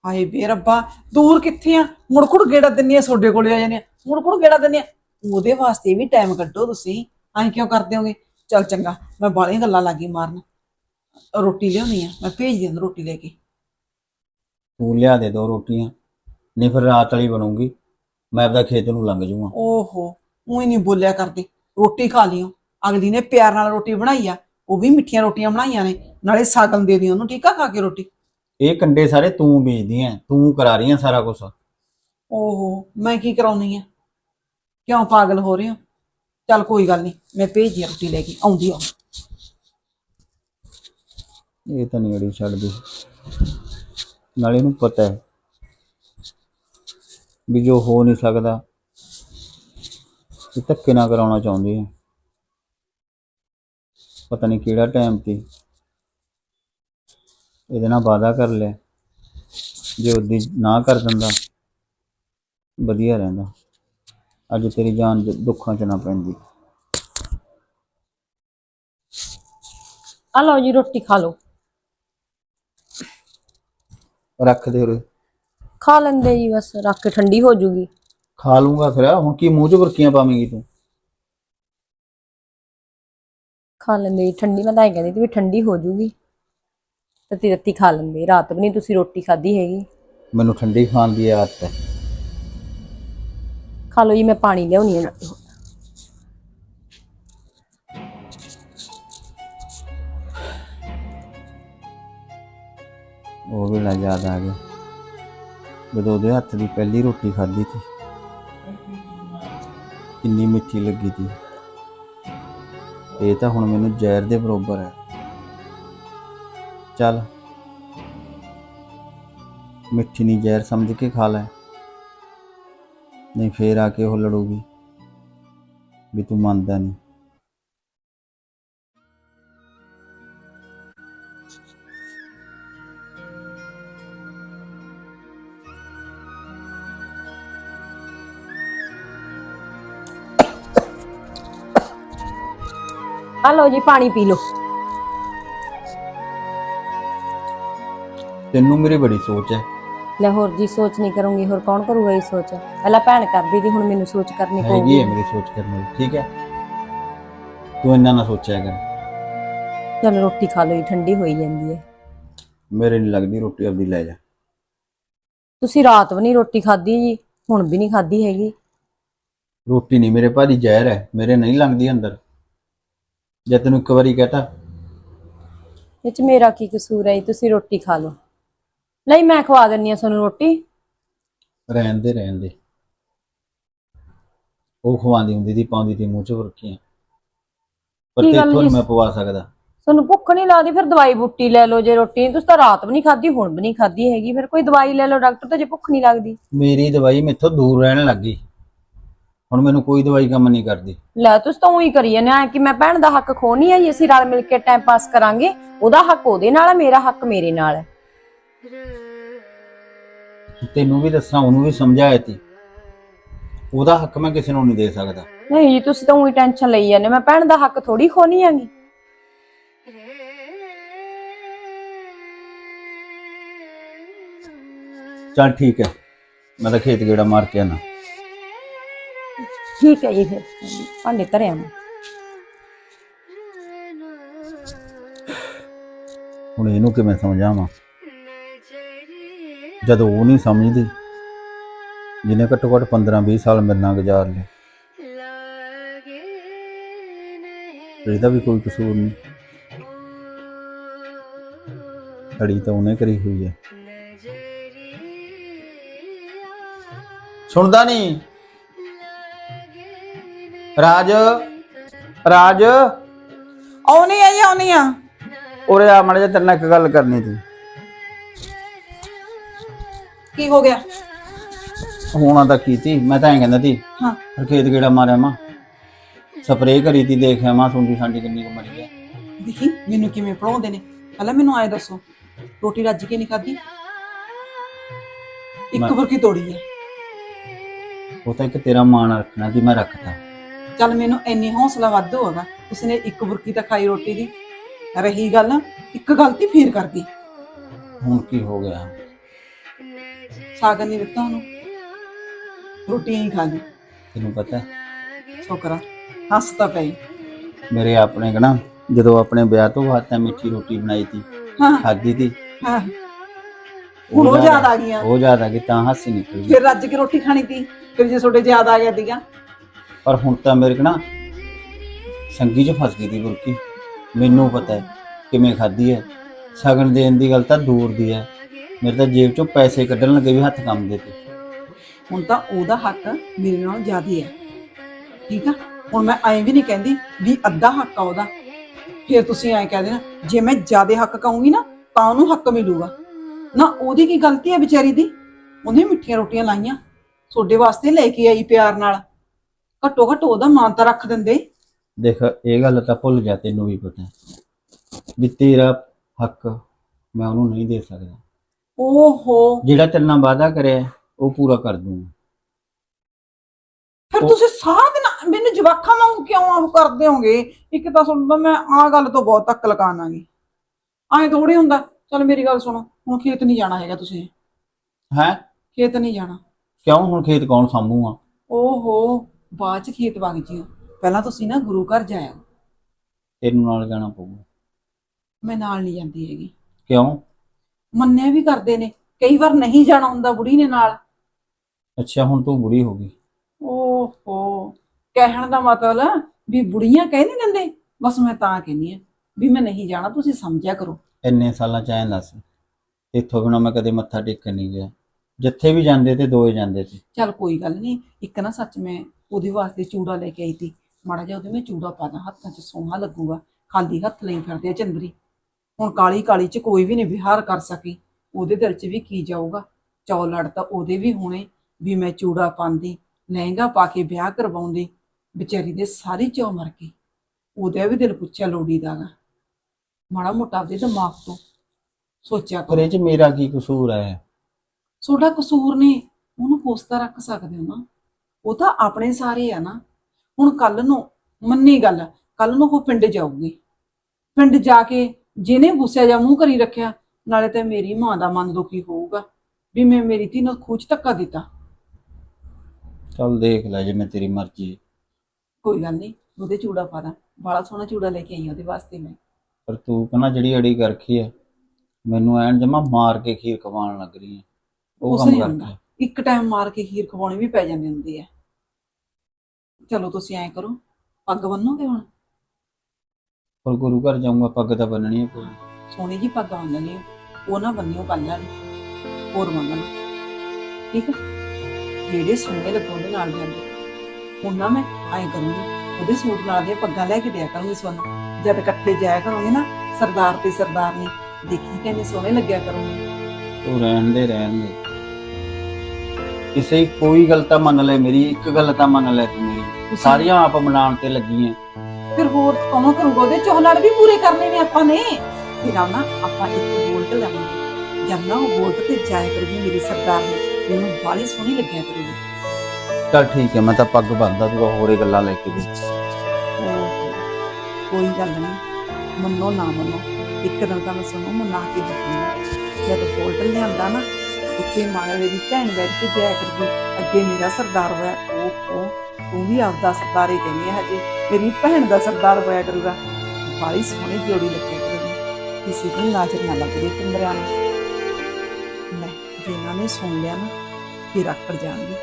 ਹਾਏ ਬੇ ਰੱਬਾ ਦੂਰ ਕਿੱਥੇ ਆ? ਮੁੜਕੁੜ ਗੇੜਾ ਦਿੰਨੀ ਆ ਤੁਹਾਡੇ ਕੋਲੇ ਆ ਜਾਂਦੇ ਆ। ਮੁੜਕੁੜ ਗੇੜਾ ਦਿੰਨੀ ਆ। ਉਹਦੇ ਵਾਸਤੇ ਵੀ ਟਾਈਮ ਕੱਢੋ ਤੁਸੀਂ। ਐਂ ਕਿਉਂ ਕਰਦੇ ਹੋਗੇ? ਚੱਲ ਚੰਗਾ ਮੈਂ ਬਾਲੀਆਂ ਗੱਲਾਂ ਲੱਗੀ ਮਾਰਨ। ਰੋਟੀ ਲਿਆਉਣੀ ਆ ਮੈਂ ਭੇਜ ਦਿਆਂ ਰੋਟੀ ਲੈ ਕੇ। ਤੂੰ ਲਿਆ ਦੇ ਦੋ ਰੋਟੀਆਂ ਨਹੀਂ ਫਿਰ ਰਾਤ ਵਾਲੀ ਬਣੂਗੀ ਮੈਂ ਆਪਦਾ ਖੇਤ ਨੂੰ ਲੰਘ ਜਾਊਂਗਾ। ਓਹੋ ਉਹੀ ਨਹੀਂ ਬੋਲਿਆ ਕਰਦੇ ਰੋਟੀ ਖਾ ਲਿਓ। ਅਗਲੀ ਨੇ ਪਿਆਰ ਨਾਲ ਰੋਟੀ ਬਣਾਈ ਆ ਉਹ ਵੀ ਮਿੱਠੀਆਂ ਰੋਟੀਆਂ ਬਣਾਈਆਂ ਨੇ ਨਾਲੇ ਸਾਗਮ ਦੇ ਦਿਓ ਉਹਨੂੰ ਠੀਕ ਆ ਖਾ ਕੇ ਰੋਟੀ? ਇਹ ਕੰਡੇ ਸਾਰੇ ਤੂੰ ਬੀਜਦੀ ਐ ਤੂੰ ਕਰਾ ਰਹੀ ਐ ਸਾਰਾ ਕੁਝ ਓਹੋ ਮੈਂ ਕੀ ਕਰਾਉਣੀ ਆ? ਕਿਉਂ ਪਾਗਲ ਹੋ ਰਹੇ ਹੋ? ਚੱਲ ਕੋਈ ਗੱਲ ਨਹੀਂ ਮੈਂ ਭੇਜੀ ਰੋਟੀ ਲੈ ਕੇ ਆਉਂਦੀ ਆ। ਇਹ ਤਾਂ ਨਹੀਂ ਅੜੀ ਛੱਡਦੀ ਨਾਲੇ ਇਹਨੂੰ ਪਤਾ ਹੈ ਵੀ ਜੋ ਹੋ ਨਹੀਂ ਸਕਦਾ, ਇਹ ਧੱਕੇ ਨਾ ਕਰਾਉਣਾ ਚਾਹੁੰਦੀ ਹੈ। ਪਤਾ ਨਹੀਂ ਕਿਹੜਾ ਟਾਈਮ ਤੇ ਇਹਦੇ ਨਾਲ ਵਾਅਦਾ ਕਰ ਲਿਆ। ਜੇ ਉਹਦੀ ਨਾ ਕਰ ਦਿੰਦਾ, ਵਧੀਆ ਰਹਿੰਦਾ। ਅੱਜ ਤੇਰੀ ਜਾਨ ਦੁੱਖਾਂ 'ਚ ਨਾ ਪੈਂਦੀ। ਆ ਲਓ ਜੀ, ਰੋਟੀ ਖਾ ਲਓ। ਰੱਖ ਦੇ ਉਰੇ? ਖਾ ਲੈਂਦੇ ਜੀ ਬਸ ਰੱਖ ਕੇ ਠੰਡੀ ਹੋ ਜੂਗੀ। ਖਾ ਲੂੰਗਾ ਫਿਰ ਹੁਣ ਕੀ ਮੂੰਹ 'ਚ ਬੁਰਕੀਆਂ ਪਾਵੇਂਗੀ ਤੂੰ? ਖਾ ਲੈਂਦੇ ਜੀ ਠੰਡੀ ਮੈਂ ਤਾਂ ਇਹ ਕਹਿੰਦੀ ਸੀ ਵੀ ਠੰਡੀ ਹੋ ਜੂਗੀ। ਤਤੀ ਤਤੀ ਖਾ ਲੈਂਦੇ ਰਾਤ ਵੀ ਨਹੀਂ ਤੁਸੀਂ ਰੋਟੀ ਖਾਧੀ ਹੈਗੀ। ਮੈਨੂੰ ਠੰਡੀ ਖਾਣ ਦੀ ਆਦਤ ਹੈ। ਖਾ ਲਓ ਜੀ ਮੈਂ ਪਾਣੀ ਲਿਆਉਣੀ ਹੈ ਉਹ ਵੇਲਾ ਯਾਦ ਆ ਗਿਆ ਜਦੋਂ ਉਹਦੇ ਹੱਥ ਦੀ ਪਹਿਲੀ ਰੋਟੀ ਖਾਧੀ ਸੀ, ਕਿੰਨੀ ਮਿੱਠੀ ਲੱਗੀ ਸੀ। ਇਹ ਤਾਂ ਹੁਣ ਮੈਨੂੰ ਜ਼ਹਿਰ ਦੇ ਬਰੋਬਰ ਹੈ। ਚੱਲ, ਮਿੱਠੀ ਨਹੀਂ ਜ਼ਹਿਰ ਸਮਝ ਕੇ ਖਾ ਲੈ। ਨਹੀਂ ਫੇਰ ਆ ਕੇ ਉਹ ਲੜੂਗੀ, ਵੀ ਤੂੰ ਮੰਨਦਾ ਨਹੀਂ ਆ ਲਓ ਜੀ ਪਾਣੀ ਪੀ ਲਓ। ਤੈਨੂੰ ਮੇਰੀ ਬੜੀ ਸੋਚ ਹੈ। ਲੈ ਹੋਰ ਜੀ ਸੋਚ ਨਹੀਂ ਕਰੂੰਗੀ ਹੋਰ ਕੌਣ ਕਰੂਗਾ ਇਹ ਸੋਚ? ਪਹਿਲਾਂ ਭੈਣ ਕਰਦੀ ਸੀ ਹੁਣ ਮੈਨੂੰ ਸੋਚ ਕਰਨੀ ਹੈਗੀ ਪਊਗੀ। ਹੈ ਮੇਰੀ ਸੋਚ ਕਰਨ ਵਾਲੀ ਠੀਕ ਹੈ? ਤੂੰ ਇੰਨਾ ਨਾ ਸੋਚਿਆ ਕਰ। ਚਲ ਰੋਟੀ ਖਾ ਲਓ ਜੀ ਠੰਡੀ ਹੋਈ ਜਾਂਦੀ ਹੈ। ਮੇਰੇ ਨਹੀਂ ਲੱਗਦੀ ਰੋਟੀ ਆਪਦੀ ਲੈ ਜਾ। ਤੁਸੀਂ ਰਾਤ ਵੀ ਨਹੀਂ ਰੋਟੀ ਖਾਧੀ ਜੀ ਹੁਣ ਵੀ ਨਹੀਂ ਖਾਧੀ ਹੈਗੀ। ਰੋਟੀ ਨਹੀਂ ਮੇਰੇ ਭਾਜੀ ਜ਼ਹਿਰ ਹੈ ਮੇਰੇ ਨਹੀਂ ਲੰਘਦੀ ਅੰਦਰ। ਜੇ ਤੈਨੂੰ ਇੱਕ ਵਾਰੀ ਕਹਤਾ। ਇਹ ਚ ਮੇਰਾ ਕੀ ਕਸੂਰ ਹੈ ਜੀ? ਤੁਸੀਂ ਰੋਟੀ ਖਾ ਲਓ। ਨਹੀਂ ਮੈਂ ਖਵਾ ਦਿੰਨੀ ਆ ਤੁਹਾਨੂੰ ਰੋਟੀ। ਰਹਿਣ ਦੇ ਰਹਿਣ ਦੇ। ਉਹ ਖਵਾਉਂਦੀ ਹੁੰਦੀ ਦੀ ਪਾਉਂਦੀ ਤੀ ਮੂੰਹ ਚ ਵਰਕੀਆਂ ਪਰ ਕੀ ਗੱਲ ਤੇਥੋਂ ਨੀ ਜੀ? ਮੈਂ ਪਵਾ ਸਕਦਾ। ਤੁਹਾਨੂੰ ਭੁੱਖ ਨਹੀਂ ਲੱਗਦੀ? ਫਿਰ ਦਵਾਈ ਬੂਟੀ ਲੈ ਲਓ ਜੇ ਰੋਟੀ। ਨਹੀਂ ਤੁਸੀਂ ਤਾਂ ਰਾਤ ਵੀ ਨਹੀਂ ਖਾਧੀ ਹੁਣ ਵੀ ਨਹੀਂ ਖਾਧੀ ਹੈਗੀ। ਫਿਰ ਕੋਈ ਦਵਾਈ ਲੈ ਲਓ ਡਾਕਟਰ ਤੋਂ ਜੇ ਭੁੱਖ ਨਹੀਂ ਲੱਗਦੀ। ਮੇਰੀ ਦਵਾਈ ਮੈਥੋਂ ਦੂਰ ਰਹਿਣ ਲੱਗੀ ਹੁਣ ਮੈਨੂੰ ਕੋਈ ਦਵਾਈ ਕੰਮ ਨਹੀਂ ਕਰਦੀ। ਲੈ ਤੁਸੀਂ ਤਾਂ ਉਹੀ ਕਰੀ ਜਾਂਦੇ ਆ ਕਿ ਮੈਂ ਭੈਣ ਦਾ ਹੱਕ ਖੋਣੀ ਆ ਜੀ ਅਸੀਂ ਰਲ ਮਿਲ ਕੇ ਟਾਈਮ ਪਾਸ ਕਰਾਂਗੇ। ਉਹਦਾ ਹੱਕ ਉਹਦੇ ਨਾਲ ਹੈ ਮੇਰਾ ਹੱਕ ਮੇਰੇ ਨਾਲ ਹੈ ਤੈਨੂੰ ਵੀ ਦੱਸਾਂ ਉਹਨੂੰ ਵੀ ਸਮਝਾਇਆ ਤੀ। ਉਹਦਾ ਹੱਕ ਮੈਂ ਕਿਸੇ ਨੂੰ ਨਹੀਂ ਦੇ ਸਕਦਾ। ਨਹੀਂ ਜੀ ਤੁਸੀਂ ਤਾਂ ਉਹੀ ਟੈਨਸ਼ਨ ਲਈ ਜਾਂਦੇ ਮੈਂ ਭੈਣ ਦਾ ਹੱਕ ਥੋੜੀ ਖੋਣੀ ਆਂਗੀ ਚੱਲ ਠੀਕ ਹੈ ਮੈਂ ਤਾਂ ਖੇਤ ਗੇੜਾ ਮਾਰ ਕੇ ਆਣਾ ਠੀਕ ਹੈ ਜੀ ਫਿਰ। ਭਾਂਡੇ ਧਰਿਆ ਮੈਂ। ਹੁਣ ਇਹਨੂੰ ਕਿਵੇਂ ਸਮਝਾਵਾਂ? ਜਦੋਂ ਉਹ ਨਹੀਂ ਸਮਝਦੀ, ਜਿਹਨੇ ਘੱਟੋ ਘੱਟ 15 20 ਸਾਲ ਮੇਰੇ ਨਾਲ ਗੁਜ਼ਾਰ ਲਏ। ਇਹਦਾ ਵੀ ਕੋਈ ਕਸੂਰ ਨਹੀਂ। ਅੜੀ ਤਾਂ ਉਹਨੇ ਕਰੀ ਹੋਈ ਹੈ। ਸੁਣਦਾ ਨਹੀਂ। ਰਾਜ ਰਾਜ। ਆਉਣੀ ਆ ਜੀ ਆਉਣੀ ਆ। ਉਰੇ ਆ ਮੜ ਜਾ ਤੇਰੇ ਨਾਲ ਇੱਕ ਗੱਲ ਕਰਨੀ ਸੀ। ਕੀ ਹੋ ਗਿਆ? ਹੋਣਾ ਤਾਂ ਕੀਤੀ ਮੈਂ ਤਾਂ ਐਂ ਕਹਿੰਦਾ ਸੀ ਹਾਂ। ਫਿਰ ਖੇਤ ਗੇੜਾ ਮਾਰਿਆ ਮਾਂ? ਸਪਰੇਅ ਕਰੀ ਤੀ ਦੇਖਿਆ ਮਾਂ ਸੁੰਡੀ ਸਾਂਡੀ ਕਿੰਨੀ ਕੁ ਮਰੀ ਹੈ ਦੇਖੀ ਮੈਨੂੰ ਕਿਵੇਂ ਪੜਾਉਂਦੇ ਨੇ? ਪਹਿਲਾਂ ਮੈਨੂੰ ਆਏ ਦੱਸੋ ਰੋਟੀ ਰੱਜ ਕੇ ਨਹੀਂ ਖਾਧੀ? ਇੱਕ ਮੈਂ- ਬੁਰਕੀ ਤੋੜੀ ਹੈ ਉਹ ਤਾਂ ਇੱਕ ਤੇਰਾ ਮਾਣ ਰੱਖਣਾ ਸੀ ਮੈਂ ਰੱਖਤਾ। ਚੱਲ ਮੈਨੂੰ ਇੰਨੀ ਹੌਸਲਾ ਵੱਧ ਹੋਗਾ ਉਸਨੇ ਇੱਕ ਬੁਰਕੀ ਤਾਂ ਖਾਈ ਰੋਟੀ ਦੀ। ਰਹੀ ਗੱਲ ਇੱਕ ਗਲਤੀ ਫੇਰ ਕਰ ਗਈ ਹੁਣ ਕੀ ਹੋ ਗਿਆ? ਸਾਗਰ ਨੇ ਦਿੱਤਾ ਉਹਨੂੰ। ਰੋਟੀ ਹੀ ਖਾ ਲਈ। ਤੈਨੂੰ ਪਤਾ ਹੈ, ਛੋਕਰਾ ਹੱਸਦਾ ਪਈ। ਮੇਰੇ ਆਪਣੇ ਕਹਣਾ ਜਦੋਂ ਆਪਣੇ ਵਿਆਹ ਤੋਂ ਬਾਅਦ ਤਾਂ ਮਿੱਠੀ ਰੋਟੀ ਬਣਾਈ ਤੀ ਹਾਂ। ਖਾਧੀ ਤੀ। ਹਾਂ। ਹੁਣ ਉਹ ਯਾਦ ਆ ਗਈਆਂ। ਉਹ ਜ਼ਿਆਦਾ ਕਿ ਤਾਂ ਹਾਸੀ ਨਿਕਲ। ਗਈ ਫਿਰ ਰੱਜ ਕੇ ਰੋਟੀ ਖਾਣੀ ਤੀ? ਫਿਰ ਜੇ ਤੁਹਾਡੇ ਯਾਦ ਆ ਗਿਆ ਦੀਗਾ ਪਰ ਹੁਣ ਤਾਂ ਮੇਰੇ ਕਹਣਾ ਸੰਗੀ 'ਚ ਫਸ ਗਈ ਤੀ ਬੁਰਕੀ। ਮੈਨੂੰ ਪਤਾ ਹੈ ਕਿਵੇਂ ਖਾਧੀ ਹੈ। ਸ਼ਗਨ ਦੇਣ ਦੀ ਗੱਲ ਤਾਂ ਦੂਰ ਦੀ ਹੈ। ਮੇਰੇ ਤਾਂ ਜੇਬ 'ਚੋਂ ਪੈਸੇ ਕੱਢਣ ਲੱਗੇ ਵੀ ਹੱਥ ਕੰਮ ਦੇ ਤੇ। ਹੁਣ ਤਾਂ ਉਹਦਾ ਹੱਕ ਮੇਰੇ ਨਾਲੋਂ ਜ਼ਿਆਦਾ ਹੈ। ਠੀਕ ਆ? ਹੁਣ ਮੈਂ ਐਂ ਵੀ ਨਹੀਂ ਕਹਿੰਦੀ ਵੀ ਅੱਧਾ ਹੱਕ ਆ ਉਹਦਾ। ਫਿਰ ਤੁਸੀਂ ਐਂ ਕਹਿ ਦੇਣਾ, ਜੇ ਮੈਂ ਜ਼ਿਆਦਾ ਹੱਕ ਕਹੂੰਗੀ ਨਾ, ਤਾਂ ਉਹਨੂੰ ਹੱਕ ਮਿਲੂਗਾ। ਨਾ, ਉਹਦੀ ਕੀ ਗਲਤੀ ਹੈ ਵਿਚਾਰੀ ਦੀ? ਉਹਨੇ ਮਿੱਠੀਆਂ ਰੋਟੀਆਂ ਲਾਈਆਂ। ਤੁਹਾਡੇ ਵਾਸਤੇ ਲੈ ਕੇ ਆਈ ਪਿਆਰ ਨਾਲ। ਘੱਟੋ ਘੱਟ ਉਹਦਾ ਮਾਨ ਤਾਂ ਰੱਖ ਦਿੰਦੇ। ਦੇਖ ਇਹ ਗੱਲ ਤਾਂ ਭੁੱਲ ਜਾ ਤੈਨੂੰ ਵੀ ਪਤਾ। ਹੈ ਵੀ ਤੇਰਾ ਹੱਕ ਮੈਂ ਉਹਨੂੰ ਨਹੀਂ ਦੇ ਸਕਦਾ। ਓਹੋ। ਜਿਹੜਾ ਤੇਰੇ ਨਾਲ ਵਾਅਦਾ ਕਰਿਆ ਹੈ, ਉਹ ਪੂਰਾ ਕਰ ਦੂੰਗਾ। ਫਿਰ ਤੁਸੀਂ ਸਾਰਾ ਦਿਨ ਮੈਨੂੰ ਜਵਾਖਾਂ ਵਾਂਗੂ ਕਿਉਂ ਆਹ ਕਰਦੇ ਹੋਗੇ? ਇੱਕ ਤਾਂ ਸੁਣਦਾ ਮੈਂ ਆਹ ਗੱਲ ਤੋਂ ਬਹੁਤ ਤੱਕ ਲਕਾਨਾਂਗੀ। ਐਂ ਥੋੜੀ ਹੁੰਦਾ ਚਲ ਮੇਰੀ ਗੱਲ ਸੁਣੋ ਹੁਣ ਖੇਤ ਨਹੀਂ ਜਾਣਾ ਹੈਗਾ ਤੁਸੀਂ। ਹੈ? ਖੇਤ ਨਹੀਂ ਜਾਣਾ। ਕਿਉਂ ਹੁਣ ਖੇਤ ਕੌਣ ਸਾਂਭੂਗਾ? ਓਹੋ। ਬਾਅਦ ਚ ਖੇਤ ਵਗ ਜਿਓ। ਪਹਿਲਾਂ ਤੁਸੀਂ ਨਾ ਗੁਰੂ ਘਰ ਜਾਇਓ। ਤੈਨੂੰ ਨਾਲ ਜਾਣਾ ਪਊਗਾ। ਮੈਂ ਨਾਲ ਨਹੀਂ ਜਾਂਦੀ ਹੈਗੀ। ਕਿਉਂ? ਮੰਨਿਆ ਵੀ ਕਰਦੇ ਨੇ। ਕਈ ਵਾਰ ਨਹੀਂ ਜਾਣਾ ਹੁੰਦਾ ਬੁੜੀ ਨੇ ਨਾਲ। ਅੱਛਾ ਹੁਣ ਤੂੰ ਬੁੜੀ ਹੋ ਗਈ। ਓਹੋ। ਕਹਿਣ ਦਾ ਮਤਲਬ ਵੀ ਬੁੜੀਆਂ ਕਹਿ ਨਹੀਂ ਦਿੰਦੇ। ਬਸ ਮੈਂ ਤਾਂ ਕਹਿੰਦੀ ਆ ਵੀ ਮੈਂ ਨਹੀਂ ਜਾਣਾ ਤੁਸੀਂ ਸਮਝਿਆ ਕਰੋ। ਇੰਨੇ ਸਾਲਾਂ ਚ ਐਂ ਦੱਸ। ਇੱਥੋਂ ਬਿਨਾ ਮੈਂ ਕਦੇ ਮੱਥਾ ਟੇਕਣ ਨਹੀਂ ਗਿਆ। ਜਿੱਥੇ ਵੀ ਜਾਂਦੇ ਤੇ ਦੋਏ ਜਾਂਦੇ ਤੇ। ਚੱਲ ਕੋਈ ਗੱਲ ਨਹੀਂ। ਇੱਕ ਨਾ ਸੱਚ ਮੈਂ ਉਹਦੇ ਵਾਸਤੇ ਚੂੜਾ ਲੈ ਕੇ ਆਈ ਤੀ। ਮਾੜਾ ਜਿਹਾ ਉਹਦੇ ਮੈਂ ਚੂੜਾ ਪਾ ਦਾਂ ਹੱਥਾਂ 'ਚ ਸੋਹਣਾ ਲੱਗੂਗਾ। ਖਾਲੀ ਹੱਥ ਲਈ ਫਿਰਦੇ ਆ ਚੰਦਰੀ। ਹੁਣ ਕਾਲੀ ਕਾਲੀ 'ਚ ਕੋਈ ਵੀ ਨਹੀਂ ਵਿਹਾਰ ਕਰ ਸਕੀ। ਉਹਦੇ ਦਿਲ 'ਚ ਵੀ ਕੀ ਜਾਊਗਾ? ਚੌ ਲੜ ਤਾਂ ਉਹਦੇ ਵੀ ਹੋਣੇ ਵੀ ਮੈਂ ਚੂੜਾ ਪਾਉਂਦੀ ਲਹਿੰਗਾ ਪਾ ਕੇ ਵਿਆਹ ਕਰਵਾਉਂਦੀ ਵਿਚਾਰੀ ਦੇ ਸਾਰੀ ਚੌ ਮਰ ਗਈ ਉਹਦਾ ਵੀ ਦਿਲ ਪੁੱਛਿਆ ਲੋੜੀ ਦਾਗਾ ਮਾੜਾ ਮੋਟਾ ਆਪਦੇ ਦਿਮਾਗ ਤੋਂ ਸੋਚਿਆ ਪਰ ਕਰੋ। ਇਹ ਚ ਮੇਰਾ ਕੀ ਕਸੂਰ ਹੈ? ਤੁਹਾਡਾ ਕਸੂਰ ਨੇ ਉਹਨੂੰ ਪੋਸਤਾ ਰੱਖ ਸਕਦੇ ਹੋ ਨਾ। ਉਹ ਤਾਂ ਆਪਣੇ ਸਾਰੇ ਆ ਨਾ। ਹੁਣ ਕੱਲ ਨੂੰ ਮੰਨੀ ਗੱਲ ਕੱਲ ਨੂੰ ਉਹ ਪਿੰਡ ਜਾਊਗੀ। ਪਿੰਡ ਜਾ ਕੇ ਜਿਹਨੇ ਗੁੱਸੇ ਜਾਂ ਮੂੰਹ ਕਰੀ ਰੱਖਿਆ ਨਾਲੇ ਤੇ ਮੇਰੀ ਮਾਂ ਦਾ ਮਨ ਦੁਖੀ ਹੋਊਗਾ ਵੀ ਮੈਂ ਮੇਰੀ ਧੀ ਨੂੰ ਖੂਚ ਧੱਕਾ ਦਿੱਤਾ। ਚੱਲ ਦੇਖ ਲੈ ਜਿਵੇਂ ਤੇਰੀ ਮਰਜ਼ੀ। ਕੋਈ ਗੱਲ ਨਹੀਂ ਉਹਦੇ ਚੂੜਾ ਪਾ ਦਾਂ। ਬੜਾ ਸੋਹਣਾ ਚੂੜਾ ਲੈ ਕੇ ਆਈ ਹਾਂ ਉਹਦੇ ਵਾਸਤੇ ਮੈਂ। ਪਰ ਤੂੰ ਕਹਿੰਦਾ ਜਿਹੜੀ ਅੜੀ ਕਰ ਰੱਖੀ ਹੈ ਮੈਨੂੰ ਐਨ ਜਮਾ ਮਾਰ ਕੇ ਖੀਰ ਖਵਾਉਣ ਲੱਗ ਰਹੀ ਹੈ ਉਹ ਕੰਮ ਨਹੀਂ ਹੁੰਦਾ। ਇੱਕ ਟਾਈਮ ਮਾਰ ਕੇ ਖੀਰ ਖਵਾਉਣੀ ਵੀ ਪੈ ਜਾਂਦੀ ਹੁੰਦੀ ਹੈ। ਚਲੋ ਤੁਸੀਂ ਐਂ ਕਰੋ ਪੱਗ ਬੰਨੋਗੇ ਹੁਣ? ਪਰ ਗੁਰੂ ਘਰ ਜਾਊਂਗਾ ਪੱਗ ਤਾਂ ਬੰਨਣੀ ਹੈ ਕੋਈ। ਸੋਹਣੀ ਜੀ ਪੱਗ ਬੰਨ ਲਿਓ ਉਹ ਨਾ ਬੰਨਿਓ ਕੱਲ ਵਾਲੀ ਹੋਰ ਮੰਗਣ ਠੀਕ ਆ? ਜਿਹੜੇ ਸੋਹਣੇ ਲੱਗੋਂਦੇ ਨਾਲ ਜਾਂਦੇ ਹੁਣ ਨਾ ਮੈਂ ਐਂ ਕਰੂੰਗੀ ਉਹਦੇ ਸੂਟ ਨਾਲ ਦੀਆਂ ਪੱਗਾਂ ਲੈ ਕੇ ਦਿਆ ਕਰੂੰਗੀ ਸੋਨੂੰ। ਜਦ ਇਕੱਠੇ ਜਾਇਆ ਕਰੋਗੇ ਨਾ ਸਰਦਾਰ ਤੇ ਸਰਦਾਰਨੀ ਦੇਖੀ ਕਿੰਨੇ ਸੋਹਣੇ ਲੱਗਿਆ ਕਰੋਗੇ। ਤੂੰ ਰਹਿਣ ਦੇ ਰਹਿਣ ਦੇ। ਕਿਸੇ ਕੋਈ ਗੱਲ ਤਾਂ ਮੰਨ ਲੈ ਮੇਰੀ ਇੱਕ ਗੱਲ ਤਾਂ ਮੰਨ ਲੈ ਤੂੰ ਮੇਰੀ। ਸਾਰੀਆਂ ਆਪ ਬਣਾਉਣ ਤੇ ਲੱਗੀਆਂ। ਫਿਰ ਹੋਰ ਕੌਣ ਕਰੂਗਾ? ਉਹਦੇ ਚੋਹਲੜ ਵੀ ਪੂਰੇ ਕਰਨੇ ਨੇ ਆਪਾਂ ਨੇ। ਫਿਰ ਆ ਨਾ ਆਪਾਂ ਇੱਕ ਬੋਲਟ ਲਾਵਾਂਗੇ ਜਦ ਨਾ ਉਹ ਬੋਲਟ ਤੇ ਜਾਇਆ ਕਰੂਗੀ ਮੇਰੀ ਸਰਦਾਰ ਨੇ। ਮੈਨੂੰ ਬਾਲੀ ਸੋਹਣੀ ਲੱਗਿਆ ਕਰੂਗੀ। ਚੱਲ ਠੀਕ ਹੈ ਮੈਂ ਤਾਂ ਪੱਗ ਬੰਨਦਾ ਤੂੰ ਹੋਰੇ ਗੱਲਾਂ ਲੈ ਕੇ ਦੇ। ਕੋਈ ਗੱਲ ਨਹੀਂ ਮੰਨੋ ਨਾ ਮੰਨੋ। ਇੱਕ ਦਿਨ ਤਾਂ ਮੈਂ ਸੁਣੋ ਮਨਾ ਕੇ ਦਿੱਤੀ ਜਦ ਬੋਲਟ ਲਿਆਂਦਾ ਨਾ ਉੱਤੇ ਮਾਰੇ ਦੀ ਭੈਣ ਬੈਠ ਕੇ ਜਾਇਆ ਕਰਦੀ ਅੱਗੇ ਮੇਰਾ ਸਰਦਾਰ ਹੋਇਆ ਉਹ ਉਹ ਤੂੰ ਵੀ ਆਪਦਾ ਸਰਦਾਰ ਹੀ ਕਹਿੰਦੀ ਹੈ ਹਜੇ ਮੇਰੀ ਭੈਣ ਦਾ ਸਰਦਾਰ ਹੋਇਆ ਕਰੂਗਾ। ਬਾਲੀ ਸੋਹਣੀ ਜੋੜੀ ਲੱਗਿਆ ਕਰੂਗੀ ਕਿਸੇ ਦੀ ਨਜ਼ਰ ਨਾ ਲੱਗ ਜੇ ਤੁਮਰਿਆਂ ਨੂੰ। ਲੈ ਜੇ ਇਹਨਾਂ ਨੇ ਸੁਣ ਲਿਆ ਨਾ ਫਿਰ ਆਕੜ ਜਾਣਗੇ।